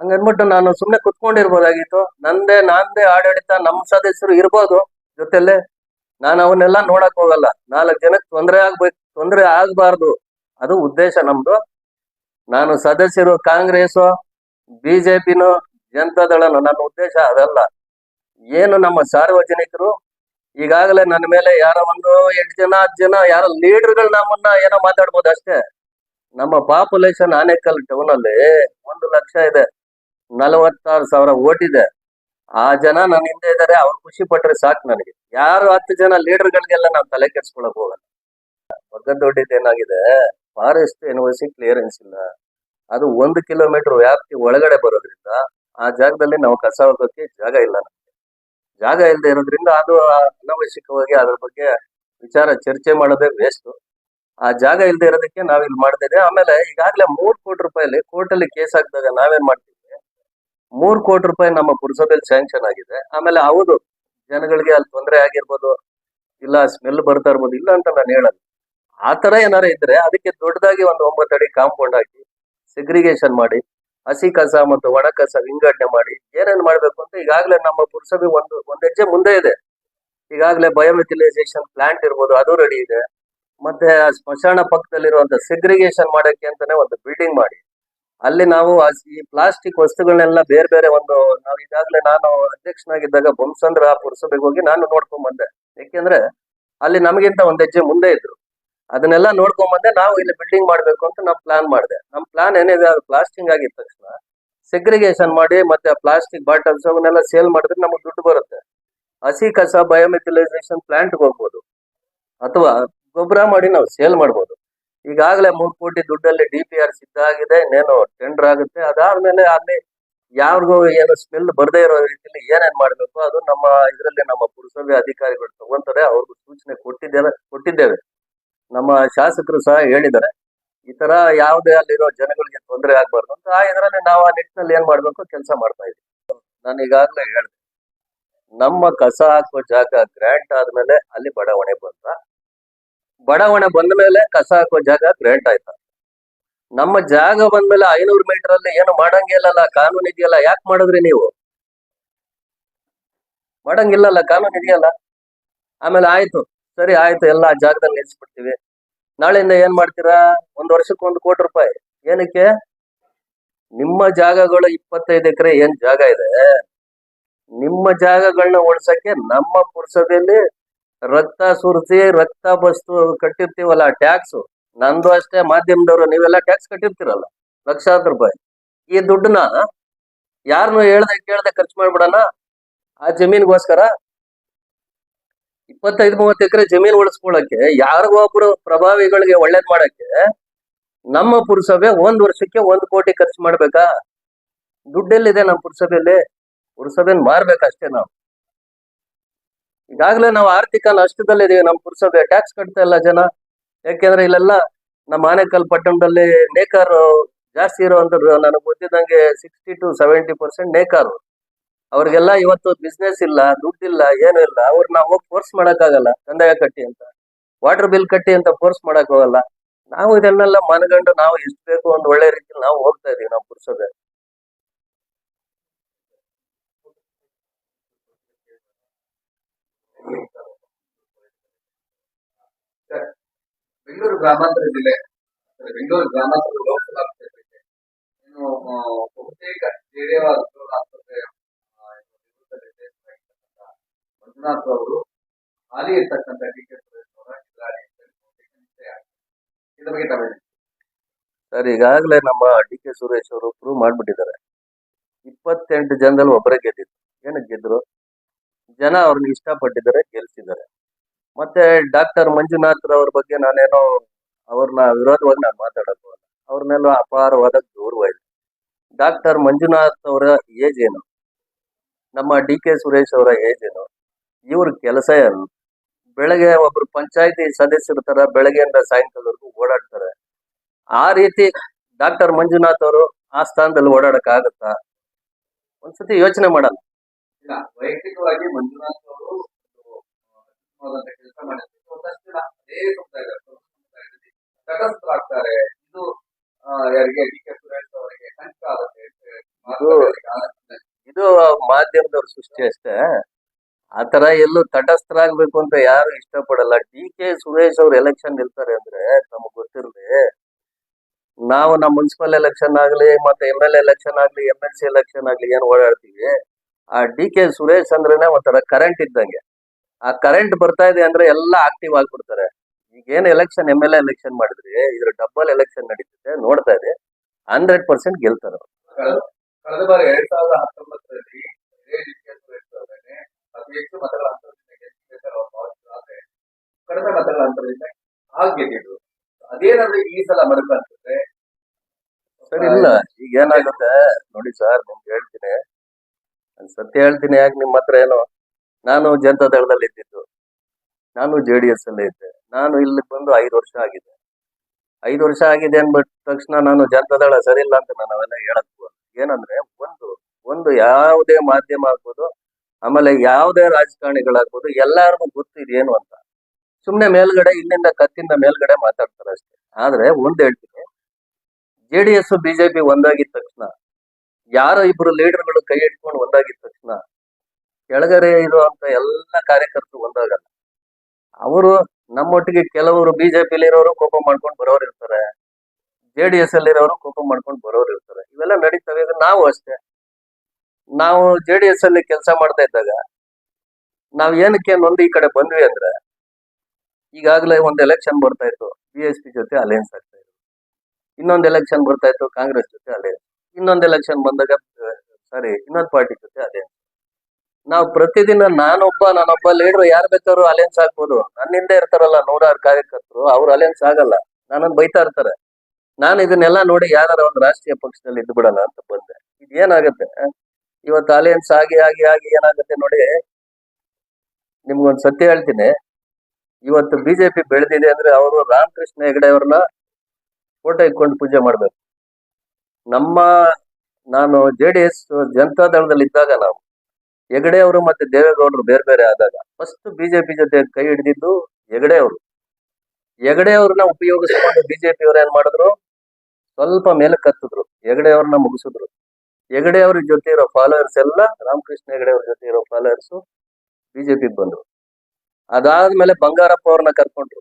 ಹಂಗನ್ಬಿಟ್ಟು ನಾನು ಸುಮ್ಮನೆ ಕುತ್ಕೊಂಡಿರ್ಬೋದಾಗಿತ್ತು. ನಂದೇ, ನಾಂದೇ ಆಡಳಿತ ನಮ್ಮ ಸದಸ್ಯರು ಇರ್ಬೋದು ಜೊತೆಲೆ ನಾನು ಅವನ್ನೆಲ್ಲ ನೋಡಕ್ ಹೋಗಲ್ಲ ನಾಲ್ಕು ಜನಕ್ಕೆ ತೊಂದರೆ ಆಗ್ಬೇಕು, ತೊಂದರೆ ಆಗ್ಬಾರ್ದು. ಅದು ಉದ್ದೇಶ ನಮ್ದು. ನಾನು ಸದಸ್ಯರು ಕಾಂಗ್ರೆಸ್ ಬಿಜೆಪಿನೋ ಜನತಾದಳನು ನನ್ನ ಉದ್ದೇಶ ಅದಲ್ಲ. ಏನು ನಮ್ಮ ಸಾರ್ವಜನಿಕರು? ಈಗಾಗಲೇ ನನ್ನ ಮೇಲೆ ಯಾರೋ ಒಂದು ಎಂಟು ಜನ, ಹತ್ತು ಜನ, ಯಾರೋ ಲೀಡರ್ಗಳು ನಮ್ಮನ್ನ ಏನೋ ಮಾತಾಡ್ಬೋದು ಅಷ್ಟೇ. ನಮ್ಮ ಪಾಪ್ಯುಲೇಷನ್ ಆನೇಕಲ್ ಟೌನ್ ಅಲ್ಲಿ ಒಂದು ಲಕ್ಷ ಇದೆ. ನಲವತ್ತಾರು ಸಾವಿರ ಓಟ್ ಇದೆ. ಆ ಜನ ನನ್ನ ಹಿಂದೆ ಇದ್ದಾರೆ, ಅವ್ರು ಖುಷಿ ಪಟ್ಟರೆ ಸಾಕು ನನಗೆ. ಯಾರು ಹತ್ತು ಜನ ಲೀಡರ್ಗಳಿಗೆಲ್ಲ ನಾವು ತಲೆ ಕೆಡ್ಸ್ಕೊಳಕ್ ಹೋಗಲ್ಲ. ಏನಾಗಿದೆ ಫಾರೆಸ್ಟ್ ಯೂನಿವರ್ಸಿ ಕ್ಲಿಯರೆನ್ಸ್ ಇಲ್ಲ. ಅದು ಒಂದು ಕಿಲೋಮೀಟರ್ ವ್ಯಾಪ್ತಿ ಒಳಗಡೆ ಬರೋದ್ರಿಂದ ಆ ಜಾಗದಲ್ಲಿ ನಾವು ಕಸ ಹೋಗೋಕೆ ಜಾಗ ಇಲ್ಲ ನಮಗೆ. ಜಾಗ ಇಲ್ಲದೆ ಇರೋದ್ರಿಂದ ಅದು ಅನಾವಶ್ಯಕವಾಗಿ ಅದ್ರ ಬಗ್ಗೆ ವಿಚಾರ ಚರ್ಚೆ ಮಾಡೋದೇ ವೇಸ್ಟ್ ಆ ಜಾಗ ಇಲ್ಲದೆ ಇರೋದಕ್ಕೆ ನಾವ್ ಇಲ್ಲಿ ಮಾಡ್ತಿದ್ದೆ ಆಮೇಲೆ ಈಗಾಗಲೇ ಮೂರ್ ಕೋಟಿ ರೂಪಾಯಲ್ಲಿ ಕೋರ್ಟಲ್ಲಿ ಕೇಸ್ ಹಾಕಿದಾಗ ನಾವೇನ್ ಮಾಡ್ತೀವಿ ಮೂರ್ ಕೋಟಿ ರೂಪಾಯಿ ನಮ್ಮ ಪುರಸಭೆಯಲ್ಲಿ ಸ್ಯಾಂಕ್ಷನ್ ಆಗಿದೆ. ಆಮೇಲೆ ಹೌದು, ಜನಗಳಿಗೆ ಅಲ್ಲಿ ತೊಂದರೆ ಆಗಿರ್ಬೋದು, ಇಲ್ಲ ಸ್ಮೆಲ್ ಬರ್ತಾ ಇರ್ಬೋದು, ಇಲ್ಲ ಅಂತ ನಾನು ಹೇಳಲ್ಲ. ಆ ತರ ಏನಾರ ಇದ್ರೆ ಅದಕ್ಕೆ ದೊಡ್ಡದಾಗಿ ಒಂದು ಒಂಬತ್ತು ಅಡಿ ಕಾಂಪೌಂಡ್ ಹಾಕಿ ಸೆಗ್ರಿಗೇಷನ್ ಮಾಡಿ, ಹಸಿ ಕಸ ಮತ್ತು ಒಣ ಕಸ ವಿಂಗಡಣೆ ಮಾಡಿ ಏನೇನ್ ಮಾಡ್ಬೇಕು ಅಂತ ಈಗಾಗಲೇ ನಮ್ಮ ಪುರಸಭೆ ಒಂದು, ಒಂದ್ ಹೆಜ್ಜೆ ಮುಂದೆ ಇದೆ. ಈಗಾಗಲೇ ಬಯೋಮೆಥಿಲೈಸೇಷನ್ ಪ್ಲಾಂಟ್ ಇರ್ಬೋದು, ಅದು ರೆಡಿ ಇದೆ. ಮತ್ತೆ ಸ್ಮಶಾನ ಪಕ್ಕದಲ್ಲಿರುವಂತ ಸೆಗ್ರಿಗೇಷನ್ ಮಾಡಕ್ಕೆ ಅಂತಾನೆ ಒಂದು ಬಿಲ್ಡಿಂಗ್ ಮಾಡಿ. ಅಲ್ಲಿ ನಾವು ಈ ಪ್ಲಾಸ್ಟಿಕ್ ವಸ್ತುಗಳನ್ನೆಲ್ಲ ಬೇರೆ ಬೇರೆ ಒಂದು, ನಾವು ಈಗಾಗಲೇ ನಾನು ಅಧ್ಯಕ್ಷನಾಗಿದ್ದಾಗ ಬೊಮ್ಸಂದ್ರ ಪುರಸಭೆಗೆ ಹೋಗಿ ನಾನು ನೋಡ್ಕೊಂಡ್ ಬಂದೆ. ಯಾಕೆಂದ್ರೆ ಅಲ್ಲಿ ನಮಗಿಂತ ಒಂದ್ ಹೆಜ್ಜೆ ಮುಂದೆ ಇದ್ರು. ಅದನ್ನೆಲ್ಲ ನೋಡ್ಕೊಂಡ್ ಬಂದೆ, ನಾವು ಇಲ್ಲಿ ಬಿಲ್ಡಿಂಗ್ ಮಾಡ್ಬೇಕು ಅಂತ ನಾವು ಪ್ಲಾನ್ ಮಾಡಿದೆ. ನಮ್ ಪ್ಲಾನ್ ಏನಿದೆ, ಅದು ಪ್ಲಾಸ್ಟಿಂಗ್ ಆಗಿದ ತಕ್ಷಣ ಸೆಗ್ರಿಗೇಷನ್ ಮಾಡಿ, ಮತ್ತೆ ಪ್ಲಾಸ್ಟಿಕ್ ಬಾಟಲ್ಸ್ ಅವನ್ನೆಲ್ಲ ಸೇಲ್ ಮಾಡಿದ್ರೆ ನಮಗೆ ದುಡ್ಡು ಬರುತ್ತೆ. ಹಸಿ ಕಸ ಬಯೋಮೆಥಿಲೈಸೇಷನ್ ಪ್ಲಾಂಟ್ ಹೋಗ್ಬೋದು. ಅಥವಾ ಗೊಬ್ಬರ ಮಾಡಿ ನಾವು ಸೇಲ್ ಮಾಡ್ಬೋದು. ಈಗಾಗಲೇ ಮೂರು ಕೋಟಿ ದುಡ್ಡಲ್ಲಿ ಡಿ ಪಿ ಆರ್ ಸಿದ್ಧ ಆಗಿದೆ, ಇನ್ನೇನು ಟೆಂಡರ್ ಆಗುತ್ತೆ. ಅದಾದ್ಮೇಲೆ ಅಲ್ಲಿ ಯಾರಿಗೂ ಏನು ಸ್ಮೆಲ್ ಬರದೇ ಇರೋ ರೀತಿಯಲ್ಲಿ ಏನೇನ್ ಮಾಡಬೇಕು, ಅದು ನಮ್ಮ ಇದರಲ್ಲಿ ನಮ್ಮ ಪುರಸಭೆ ಅಧಿಕಾರಿಗಳು ತಗೊಂತಾರೆ, ಅವ್ರಿಗೂ ಸೂಚನೆ ಕೊಟ್ಟಿದ್ದೇವೆ ಕೊಟ್ಟಿದ್ದೇವೆ. ನಮ್ಮ ಶಾಸಕರು ಸಹ ಹೇಳಿದ್ದಾರೆ, ಈ ತರ ಯಾವುದೇ ಅಲ್ಲಿರೋ ಜನಗಳಿಗೆ ತೊಂದರೆ ಆಗ್ಬಾರ್ದು ಅಂತ ಆ ಇದರಲ್ಲಿ ನಾವು ಆ ನಿಟ್ಟಿನಲ್ಲಿ ಏನ್ ಮಾಡ್ಬೇಕು, ಕೆಲಸ ಮಾಡ್ತಾ ಇದ್ದೀವಿ ನಾನು ಈಗಾಗಲೇ ಹೇಳಿದೆ, ನಮ್ಮ ಕಸ ಹಾಕುವ ಜಾಗ ಗ್ರ್ಯಾಂಟ್ ಆದ್ಮೇಲೆ ಅಲ್ಲಿ ಬಡಾವಣೆ ಬಂತ. ಬಡಾವಣೆ ಬಂದ ಮೇಲೆ ಕಸ ಹಾಕುವ ಜಾಗ ಗ್ರ್ಯಾಂಟ್ ಆಯ್ತಾ. ನಮ್ಮ ಜಾಗ ಬಂದ್ಮೇಲೆ ಐನೂರು ಮೀಟರ್ ಅಲ್ಲಿ ಏನು ಮಾಡಂಗಿಲ್ಲಲ್ಲ ಕಾನೂನು ಇದೆಯಲ್ಲ, ಯಾಕೆ ಮಾಡಿದ್ರಿ ನೀವು? ಮಾಡಂಗಿಲ್ಲಲ್ಲ, ಕಾನೂನು ಇದೆಯಲ್ಲ? ಆಮೇಲೆ ಆಯ್ತು. ಸರಿ ಆಯ್ತು, ಎಲ್ಲ ಜಾಗದಲ್ಲಿ ನಿಲ್ಸ್ಬಿಡ್ತೀವಿ ನಾಳೆಯಿಂದ ಏನ್ ಮಾಡ್ತೀರಾ? ಒಂದ್ ವರ್ಷಕ್ಕೆ ಒಂದು ಕೋಟಿ ರೂಪಾಯಿ. ಏನಕ್ಕೆ? ನಿಮ್ಮ ಜಾಗಗಳು ಇಪ್ಪತ್ತೈದು ಎಕರೆ ಏನ್ ಜಾಗ ಇದೆ? ನಿಮ್ಮ ಜಾಗಗಳನ್ನ ಉಳ್ಸಕ್ಕೆ ನಮ್ಮ ಪುರುಷದಲ್ಲಿ ರಕ್ತ ಸುರಿಸಿ, ರಕ್ತ ಬಸ್ತು ಕಟ್ಟಿರ್ತೀವಲ್ಲ ಟ್ಯಾಕ್ಸ್? ನಂದು ಅಷ್ಟೇ, ಮಾಧ್ಯಮದವರು ನೀವೆಲ್ಲ ಟ್ಯಾಕ್ಸ್ ಕಟ್ಟಿರ್ತೀರಲ್ಲ, ಲಕ್ಷಾಂತರ ರೂಪಾಯಿ. ಈ ದುಡ್ಡನ್ನ ಯಾರನ್ನು ಹೇಳ್ದೆ ಕೇಳ್ದೆ ಖರ್ಚು ಮಾಡ್ಬಿಡೋಣ. ಆ ಜಮೀನ್ಗೋಸ್ಕರ ಇಪ್ಪತ್ತೈದು, ಮೂವತ್ತು ಎಕರೆ ಜಮೀನು ಉಳಿಸ್ಕೊಳಕ್ಕೆ ಯಾರಿಗೊಬ್ರು ಪ್ರಭಾವಿಗಳಿಗೆ ಒಳ್ಳೇದ್ ಮಾಡಕ್ಕೆ ನಮ್ಮ ಪುರಸಭೆ ಒಂದ್ ವರ್ಷಕ್ಕೆ ಒಂದ್ ಕೋಟಿ ಖರ್ಚು ಮಾಡ್ಬೇಕಾ? ದುಡ್ಡೆಲ್ಲಿದೆ ನಮ್ಮ ಪುರಸಭೆಯಲ್ಲಿ? ಪುರಸಭೆನ್ ಮಾರ್ಬೇಕಷ್ಟೇ ನಾವು. ಈಗಾಗಲೇ ನಾವು ಆರ್ಥಿಕ ನಷ್ಟದಲ್ಲಿದ್ದೀವಿ ನಮ್ಮ ಪುರಸಭೆ. ಟ್ಯಾಕ್ಸ್ ಕಟ್ತಾ ಇಲ್ಲ ಜನ. ಯಾಕೆಂದ್ರೆ ಇಲ್ಲೆಲ್ಲ ನಮ್ಮ ಆನೇಕಲ್ ಪಟ್ಟಣದಲ್ಲಿ ನೇಕಾರು ಜಾಸ್ತಿ ಇರುವಂತದ್ದು ನನಗೆ ಗೊತ್ತಿದ್ದಂಗೆ ಸಿಕ್ಸ್ಟಿ ಟು ಸೆವೆಂಟಿ ಪರ್ಸೆಂಟ್ ನೇಕಾರು. ಅವ್ರಿಗೆಲ್ಲ ಇವತ್ತು ಬಿಸ್ನೆಸ್ ಇಲ್ಲ ದುಡ್ಡಿಲ್ಲ ಏನು ಇಲ್ಲ. ಅವ್ರನ್ನ ಹೋಗಿ ಫೋರ್ಸ್ ಮಾಡಕ್ಕಾಗಲ್ಲ ಕಂದಾಯ ಕಟ್ಟಿ ಅಂತ. ವಾಟರ್ ಬಿಲ್ ಕಟ್ಟಿ ಅಂತ ಫೋರ್ಸ್ ಮಾಡಕ್ ಹೋಗಲ್ಲ. ನಾವು ಇದನ್ನೆಲ್ಲ ಮನಗಂಡು ನಾವು ಎಷ್ಟು ಬೇಕು ಒಂದು ಒಳ್ಳೆ ರೀತಿಯಲ್ಲಿ ನಾವು ಹೋಗ್ತಾ ಇದೀವಿ ನಾವು ಪುರುಷದ ಬೆಂಗಳೂರು ಗ್ರಾಮಾಂತರ ಜಿಲ್ಲೆ ಬೆಂಗಳೂರು ಗ್ರಾಮಾಂತರ ಲೋಕಸಭಾ ಕ್ಷೇತ್ರಕ್ಕೆ. ಬಹುತೇಕ ಜೆಡಿಎಸ್ ಆಸ್ಪತ್ರೆ ಆ, ಏನು ನಿವೃತ್ತ ನಿರ್ದೇಶಕರಾಗಿರ್ತಕ್ಕಂಥ ಮಂಜುನಾಥ್ ಅವರು ಹಾಲಿ ಇರ್ತಕ್ಕಂಥ ಟಿಕೆಟ್ ಸರ್, ಈಗಾಗಲೇ ನಮ್ಮ ಡಿ ಕೆ ಸುರೇಶ್ ಅವರು ಪ್ರೂವ್ ಮಾಡ್ಬಿಟ್ಟಿದ್ದಾರೆ. ಇಪ್ಪತ್ತೆಂಟು ಜನದಲ್ಲಿ ಒಬ್ಬರೇ ಗೆದ್ದಿದ್ರು ಏನಕ್ಕೆ ಗೆದ್ರು ಜನ ಅವ್ರನ್ನ ಇಷ್ಟಪಟ್ಟಿದ್ದಾರೆ, ಗೆಲ್ಸಿದ್ದಾರೆ. ಮತ್ತೆ ಡಾಕ್ಟರ್ ಮಂಜುನಾಥ್ ಅವ್ರ ಬಗ್ಗೆ ನಾನೇನೋ ಅವ್ರನ್ನ ವಿರೋಧವಾಗಿ ನಾನು ಮಾತಾಡೋದು ಅವ್ರನ್ನೆಲ್ಲ ಅಪಾರವಾದ ಗೌರವ ಇದೆ. ಡಾಕ್ಟರ್ ಮಂಜುನಾಥ್ ಅವರ ಏಜ್ ಏನು? ನಮ್ಮ ಡಿ ಕೆ ಸುರೇಶ್ ಅವರ ಏಜ್ ಏನು? ಇವ್ರ ಕೆಲಸ ಏನು? ಬೆಳಗ್ಗೆ ಒಬ್ರು ಪಂಚಾಯತಿ ಸದಸ್ಯರ ತರ ಬೆಳಗ್ಗೆಯಿಂದ ಸಾಯಂಕಾಲವರೆಗೂ ಓಡಾಡ್ತಾರೆ. ಆ ರೀತಿ ಡಾಕ್ಟರ್ ಮಂಜುನಾಥ್ ಅವರು ಆ ಸ್ಥಾನದಲ್ಲಿ ಓಡಾಡಕ್ ಆಗುತ್ತಾ ಒಂದ್ಸತಿ ಯೋಚನೆ ಮಾಡಲ್ಲ. ವೈಯಕ್ತಿಕವಾಗಿ ಮಂಜುನಾಥ್ ಅವರು ಕೆಲಸ ತಟಸ್ಥರಾಗ್ತಾರೆ. ಇದು ಯಾರಿಗೆ ಡಿ ಕೆ ಸುರೇಶ್ ಅವರಿಗೆ ಕಷ್ಟ ಆಗುತ್ತೆ ಮಾತುಕತೆಗಳಿಗೆ ಇದು ಮಾಧ್ಯಮದವ್ರ ಸೃಷ್ಟಿ ಅಷ್ಟೇ. ಆತರ ಎಲ್ಲೂ ತಟಸ್ಥರಾಗ್ಬೇಕು ಅಂತ ಯಾರು ಇಷ್ಟಪಡಲ್ಲ. ಡಿ ಕೆ ಸುರೇಶ್ ಅವ್ರು ಎಲೆಕ್ಷನ್ ನಿಲ್ತಾರೆ ಅಂದ್ರೆ ನಮಗ್ ಗೊತ್ತಿರಲಿ. ನಾವು ನಮ್ಮ ಮುನ್ಸಿಪಲ್ ಎಲೆಕ್ಷನ್ ಆಗ್ಲಿ ಮತ್ತೆ ಎಂ ಎಲ್ ಎಲೆಕ್ಷನ್ ಆಗ್ಲಿ ಎಂ ಎಲ್ ಸಿ ಎಲೆಕ್ಷನ್ ಆಗ್ಲಿ ಏನ್ ಓಡಾಡ್ತೀವಿ, ಆ ಡಿ ಕೆ ಸುರೇಶ್ ಅಂದ್ರೇನೆ ಒಂಥರ ಕರೆಂಟ್ ಇದ್ದಂಗೆ. ಆ ಕರೆಂಟ್ ಬರ್ತಾ ಇದೆ ಅಂದ್ರೆ ಎಲ್ಲ ಆಕ್ಟಿವ್ ಆಗ್ಬಿಡ್ತಾರೆ. ಈಗ ಏನ್ ಎಲೆಕ್ಷನ್ ಎಂ ಎಲ್ ಎಲೆಕ್ಷನ್ ಮಾಡಿದ್ರಿ, ಇದ್ರ ಡಬಲ್ ಎಲೆಕ್ಷನ್ ನಡೀತಿದೆ, ನೋಡ್ತಾ ಇದೆ ಹಂಡ್ರೆಡ್ ಪರ್ಸೆಂಟ್ ಗೆಲ್ತಾರೆ ಹೆಚ್ಚು ಮತಗಳ ಅಂತರದಿಂದ. ಆದ್ರೆ ಕಡಿಮೆ ಮತಗಳ ಅಂತರದಿಂದ ಹಾಗೆ ಗೆದ್ದಿದ್ರು. ಅದೇನಾದ್ರೆ ಈ ಸಲ ಮರುಕ ಅನ್ಸುತ್ತೆ? ಸರ್, ಇಲ್ಲ. ಈಗ ಏನಾಗುತ್ತೆ? ನೋಡಿ ಸರ್ ನಿಮ್ಗೆ ಹೇಳ್ತೀನಿ. ಸತ್ಯ ಹೇಳ್ತೀನಿ, ಯಾಕೆ ನಿಮ್ಮ ಹತ್ರ ಏನು? ನಾನು ಜನತಾ ದಳದಲ್ಲಿ ಇದ್ದಿದ್ದು. ನಾನು ಜೆ ಡಿ ಎಸ್ ಅಲ್ಲೇ ಇದ್ದೆ. ನಾನು ಇಲ್ಲಿ ಬಂದು ಐದು ವರ್ಷ ಆಗಿದೆ. ಐದು ವರ್ಷ ಆಗಿದೆ ಅಂದ್ಬಿಟ್ಟ ತಕ್ಷಣ ನಾನು ಜನತಾ ದಳ ಸರಿ ಇಲ್ಲ ಅಂತ ನಾನು ಅವೆಲ್ಲ ಹೇಳಕ್ ಏನಂದ್ರೆ, ಒಂದು ಒಂದು ಯಾವುದೇ ಮಾಧ್ಯಮ ಆಗ್ಬೋದು ಆಮೇಲೆ ಯಾವುದೇ ರಾಜಕಾರಣಿಗಳಾಗ್ಬೋದು ಗೊತ್ತಿದೆ ಏನು ಅಂತ. ಸುಮ್ನೆ ಮೇಲ್ಗಡೆ, ಇಲ್ಲಿಂದ ಕತ್ತಿಂದ ಮೇಲ್ಗಡೆ ಮಾತಾಡ್ತಾರೆ ಅಷ್ಟೇ. ಆದ್ರೆ ಒಂದ್ ಹೇಳ್ತೀನಿ ಜೆ ಡಿ ಎಸ್ ಬಿಜೆಪಿ ಒಂದಾಗಿದ ತಕ್ಷಣ, ಯಾರೋ ಇಬ್ರು ಲೀಡರ್ಗಳು ಕೈ ಹಿಡ್ಕೊಂಡು ಒಂದಾಗಿದ ತಕ್ಷಣ, ಕೆಳಗಡೆ ಇರುವಂತ ಎಲ್ಲ ಕಾರ್ಯಕರ್ತರು ಒಂದಾಗಲ್ಲ. ಅವರು ನಮ್ಮೊಟ್ಟಿಗೆ ಕೆಲವರು ಬಿಜೆಪಿಲಿ ಇರೋರು ಕೋಪ ಮಾಡ್ಕೊಂಡು ಬರೋರು ಇರ್ತಾರೆ ಜೆ ಡಿ ಎಸ್ ಅಲ್ಲಿ ಇರೋರು ಕೋಪ ಮಾಡ್ಕೊಂಡು ಬರೋರು ಇರ್ತಾರೆ. ಇವೆಲ್ಲ ನಡೀತವೆ ನಾವು ಅಷ್ಟೇ. ನಾವು ಜೆ ಡಿ ಎಸ್ ಅಲ್ಲಿ ಕೆಲಸ ಮಾಡ್ತಾ ಇದ್ದಾಗ ನಾವು ಏನಕ್ಕೆ ನೊಂದು ಈ ಕಡೆ ಬಂದ್ವಿ ಅಂದ್ರೆ ಈಗಾಗಲೇ ಒಂದು ಎಲೆಕ್ಷನ್ ಬರ್ತಾ ಇತ್ತು. ಬಿ ಎಸ್ ಪಿ ಜೊತೆ ಅಲಯನ್ಸ್ ಆಗ್ತಾ ಇತ್ತು. ಇನ್ನೊಂದು ಎಲೆಕ್ಷನ್ ಬರ್ತಾ ಇತ್ತು, ಕಾಂಗ್ರೆಸ್ ಜೊತೆ ಅಲಯನ್ಸ್ ಇನ್ನೊಂದು ಎಲೆಕ್ಷನ್ ಬಂದಾಗ ಸಾರಿ ಇನ್ನೊಂದು ಪಾರ್ಟಿ ಜೊತೆ ಅಲಯನ್ಸ್ ನಾವು ಪ್ರತಿದಿನ ನಾನೊಬ್ಬ ನಾನೊಬ್ಬ ಲೀಡರ್ ಯಾರು ಬೇಕಾದ್ರು ಅಲಯನ್ಸ್ ಆಗ್ಬೋದು. ಹಿಂದೆ ಇರ್ತಾರಲ್ಲ ನೂರಾರು ಕಾರ್ಯಕರ್ತರು, ಅವ್ರು ಅಲಯನ್ಸ್ ಆಗಲ್ಲ. ನನ್ನನ್ನು ಬೈತಾ ಇರ್ತಾರೆ. ನಾನು ಇದನ್ನೆಲ್ಲ ನೋಡಿ ಯಾರು ಒಂದು ರಾಷ್ಟ್ರೀಯ ಪಕ್ಷದಲ್ಲಿ ಇದ್ದು ಬಿಡೋಣ ಅಂತ ಬಂದೆ. ಇದು ಏನಾಗುತ್ತೆ ಇವತ್ತು ಅಲೆಯನ್ಸ್ ಆಗಿ ಆಗಿ ಆಗಿ ಏನಾಗುತ್ತೆ ನೋಡಿ ನಿಮ್ಗೊಂದು ಸತ್ಯ ಹೇಳ್ತೀನಿ. ಇವತ್ತು ಬಿಜೆಪಿ ಬೆಳೆದಿದೆ ಅಂದ್ರೆ ಅವರು ರಾಮಕೃಷ್ಣ ಹೆಗಡೆ ಅವ್ರನ್ನ ಫೋಟೋ ಇಟ್ಕೊಂಡು ಪೂಜೆ ಮಾಡ್ಬೇಕು. ನಮ್ಮ, ನಾನು ಜೆ ಡಿ ಎಸ್ ಜನತಾ ದಳದಲ್ಲಿ ಇದ್ದಾಗ ನಾವು ಹೆಗಡೆ ಅವರು ಮತ್ತೆ ದೇವೇಗೌಡರು ಬೇರೆ ಬೇರೆ ಆದಾಗ ಫಸ್ಟ್ ಬಿಜೆಪಿ ಜೊತೆ ಕೈ ಹಿಡಿದಿದ್ದು ಹೆಗಡೆ ಅವರು. ಹೆಗಡೆ ಅವ್ರನ್ನ ಉಪಯೋಗಿಸ್ಕೊಂಡು ಬಿಜೆಪಿ ಅವ್ರು ಏನ್ ಮಾಡಿದ್ರು? ಸ್ವಲ್ಪ ಮೇಲೆ ಕತ್ತಿದ್ರು. ಹೆಗಡೆ ಅವ್ರನ್ನ ಮುಗಿಸಿದ್ರು. ಹೆಗಡೆ ಅವ್ರ ಜೊತೆ ಇರೋ ಫಾಲೋವರ್ಸ್ ಎಲ್ಲ ರಾಮಕೃಷ್ಣ ಹೆಗಡೆ ಅವ್ರ ಜೊತೆ ಇರೋ ಫಾಲೋವರ್ಸ್ ಬಿಜೆಪಿಗೆ ಬಂದ್ರು. ಅದಾದ್ಮೇಲೆ ಬಂಗಾರಪ್ಪ ಅವ್ರನ್ನ ಕರ್ಕೊಂಡ್ರು.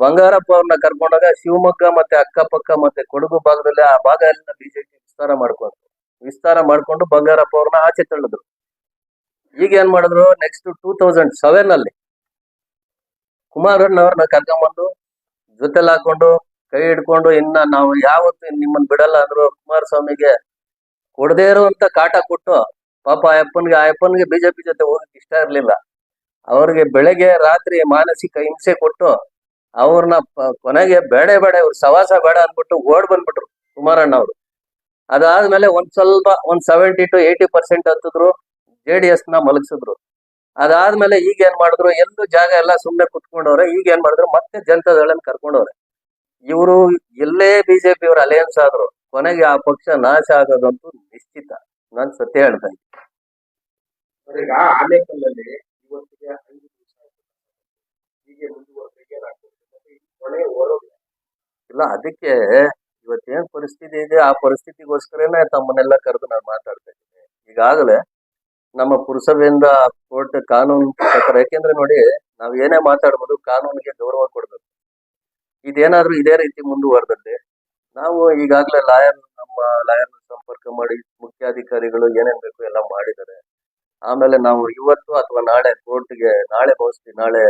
ಬಂಗಾರಪ್ಪ ಅವ್ರನ್ನ ಕರ್ಕೊಂಡಾಗ ಶಿವಮೊಗ್ಗ ಮತ್ತೆ ಅಕ್ಕಪಕ್ಕ ಮತ್ತೆ ಕೊಡಗು ಭಾಗದಲ್ಲಿ ಆ ಭಾಗ ಎಲ್ಲ ಬಿಜೆಪಿ ವಿಸ್ತಾರ ಮಾಡ್ಕೊಂಡ್ರು. ವಿಸ್ತಾರ ಮಾಡ್ಕೊಂಡು ಬಂಗಾರಪ್ಪ ಅವ್ರನ್ನ ಆಚೆ ತಳ್ಳಿದ್ರು. ಈಗ ಏನ್ ಮಾಡಿದ್ರು? ನೆಕ್ಸ್ಟ್ ಟೂ ತೌಸಂಡ್ ಸೆವೆನ್ ಅಲ್ಲಿ ಕುಮಾರಣ್ಣ ಅವ್ರನ್ನ ಕರ್ಕೊಂಬಂದು ಜೊತೆಲಿ ಹಾಕೊಂಡು ಕೈ ಹಿಡ್ಕೊಂಡು ಇನ್ನ ನಾವು ಯಾವತ್ತು ನಿಮ್ಮನ್ನ ಬಿಡಲ್ಲ ಅಂದ್ರು ಕುಮಾರಸ್ವಾಮಿಗೆ ಕೊಡದೇ ಇರುವಂತ ಕಾಟ ಕೊಟ್ಟು ಪಾಪ ಆ ಅಪ್ಪನ್ಗೆ ಆ ಅಪ್ಪನ್ಗೆ ಬಿಜೆಪಿ ಜೊತೆ ಹೋಗಕ್ ಇಷ್ಟ ಇರ್ಲಿಲ್ಲ. ಅವ್ರಿಗೆ ಬೆಳಗ್ಗೆ, ರಾತ್ರಿ ಮಾನಸಿಕ ಹಿಂಸೆ ಕೊಟ್ಟು ಅವ್ರನ್ನ ಕೊನೆಗೆ ಬೇಡ ಬೇಡ ಇವ್ರ ಸವಾಸ ಬೇಡ ಅನ್ಬಿಟ್ಟು ಓಡ್ ಬಂದ್ಬಿಟ್ರು ಕುಮಾರಣ್ಣ ಅವರು. ಅದಾದ್ಮೇಲೆ ಒಂದ್ ಸ್ವಲ್ಪ, ಒಂದ್ ಸೆವೆಂಟಿ ಟು ಏಯ್ಟಿ ಪರ್ಸೆಂಟ್ ಹತ್ತಿದ್ರು ಜೆ ಡಿ ಎಸ್ನ ಮಲಗಿಸಿದ್ರು. ಅದಾದ್ಮೇಲೆ ಈಗ ಏನ್ ಮಾಡಿದ್ರು, ಎಲ್ಲೂ ಜಾಗ ಎಲ್ಲ ಸುಮ್ನೆ ಕುತ್ಕೊಂಡವ್ರೆ, ಈಗ ಏನ್ ಮಾಡಿದ್ರು, ಮತ್ತೆ ಜನತಾದಳನ್ ಕರ್ಕೊಂಡವ್ರೆ. ಇವರು ಎಲ್ಲೇ ಬಿಜೆಪಿ ಅವ್ರ ಅಲಯನ್ಸ್ ಆದ್ರು. ಕೊನೆಗೆ ಆ ಪಕ್ಷ ನಾಶ ಆಗೋದಂತೂ ನಿಶ್ಚಿತ. ನಾನ್ ಸತ್ಯ ಹೇಳ್ತಾ ಇದ್ದೀನಿ. ಈಗ ಆನೇಕಲ್ಲಲ್ಲಿ ಇವತ್ತಿಗೆ ಐದು ದಿವಸ. ಹೀಗೆ ಕೊನೆ ಇಲ್ಲ ಅದಕ್ಕೆ ಇವತ್ತೇನ್ ಪರಿಸ್ಥಿತಿ ಇದೆ? ಆ ಪರಿಸ್ಥಿತಿಗೋಸ್ಕರನೇ ತಮ್ಮನ್ನೆಲ್ಲ ಕರೆದು ನಾನು ಮಾತಾಡ್ತಾ ಇದ್ದೀನಿ. ಈಗಾಗಲೇ ನಮ್ಮ ಪುರಸಭೆಯಿಂದ ಕೋರ್ಟ್ ಕಾನೂನು ಪ್ರಕಾರ ಯಾಕೆಂದ್ರೆ ನೋಡಿ ನಾವ್ ಏನೇ ಮಾತಾಡ್ಬೋದು ಕಾನೂನಿಗೆ ಗೌರವ ಕೊಡ್ಬೇಕು. ಇದೇನಾದ್ರೂ ಇದೇ ರೀತಿ ಮುಂದುವರೆದಲ್ಲಿ ನಾವು ಈಗಾಗಲೇ ಲಾಯರ್, ನಮ್ಮ ಲಾಯರ್ ಸಂಪರ್ಕ ಮಾಡಿ ಮುಖ್ಯಾಧಿಕಾರಿಗಳು ಏನೇನ್ ಬೇಕು ಎಲ್ಲ ಮಾಡಿದ್ದಾರೆ. ಆಮೇಲೆ ನಾವು ಇವತ್ತು ಅಥವಾ ನಾಳೆ ಕೋರ್ಟ್ಗೆ, ನಾಳೆ ಬಹುಶಃ ನಾಳೆ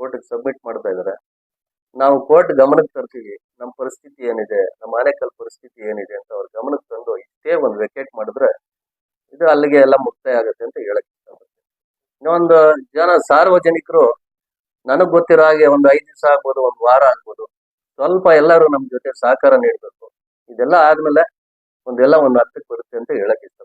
ಕೋರ್ಟ್ಗೆ ಸಬ್ಮಿಟ್ ಮಾಡ್ತಾ ಇದ್ದಾರೆ. ನಾವು ಕೋರ್ಟ್ ಗಮನಕ್ಕೆ ತರ್ತೀವಿ, ನಮ್ಮ ಪರಿಸ್ಥಿತಿ ಏನಿದೆ, ನಮ್ಮ ಆನೆಕಲ್ ಪರಿಸ್ಥಿತಿ ಏನಿದೆ ಅಂತ ಅವ್ರ ಗಮನಕ್ಕೆ ತಂದು ಇಷ್ಟೇ ಒಂದು ವೆಕೇಟ್ ಮಾಡಿದ್ರೆ ಇದು ಅಲ್ಲಿಗೆ ಎಲ್ಲ ಮುಕ್ತಾಯ ಆಗುತ್ತೆ ಅಂತ ಹೇಳಕ್ ಇನ್ನೊಂದು ಜನ ಸಾರ್ವಜನಿಕರು, ನನಗ್ ಗೊತ್ತಿರೋ ಹಾಗೆ ಒಂದು ಐದು ದಿವಸ ಆಗ್ಬೋದು, ಒಂದು ವಾರ ಆಗ್ಬೋದು. ಸ್ವಲ್ಪ ಎಲ್ಲರೂ ನಮ್ಮ ಜೊತೆ ಸಹಕಾರ ನೀಡಬೇಕು. ಇದೆಲ್ಲ ಆದ್ಮೇಲೆ ಒಂದೆಲ್ಲ ಒಂದು ಅರ್ಥಕ್ಕೆ ಬರುತ್ತೆ ಅಂತ ಹೇಳಕ್ ಇಷ್ಟ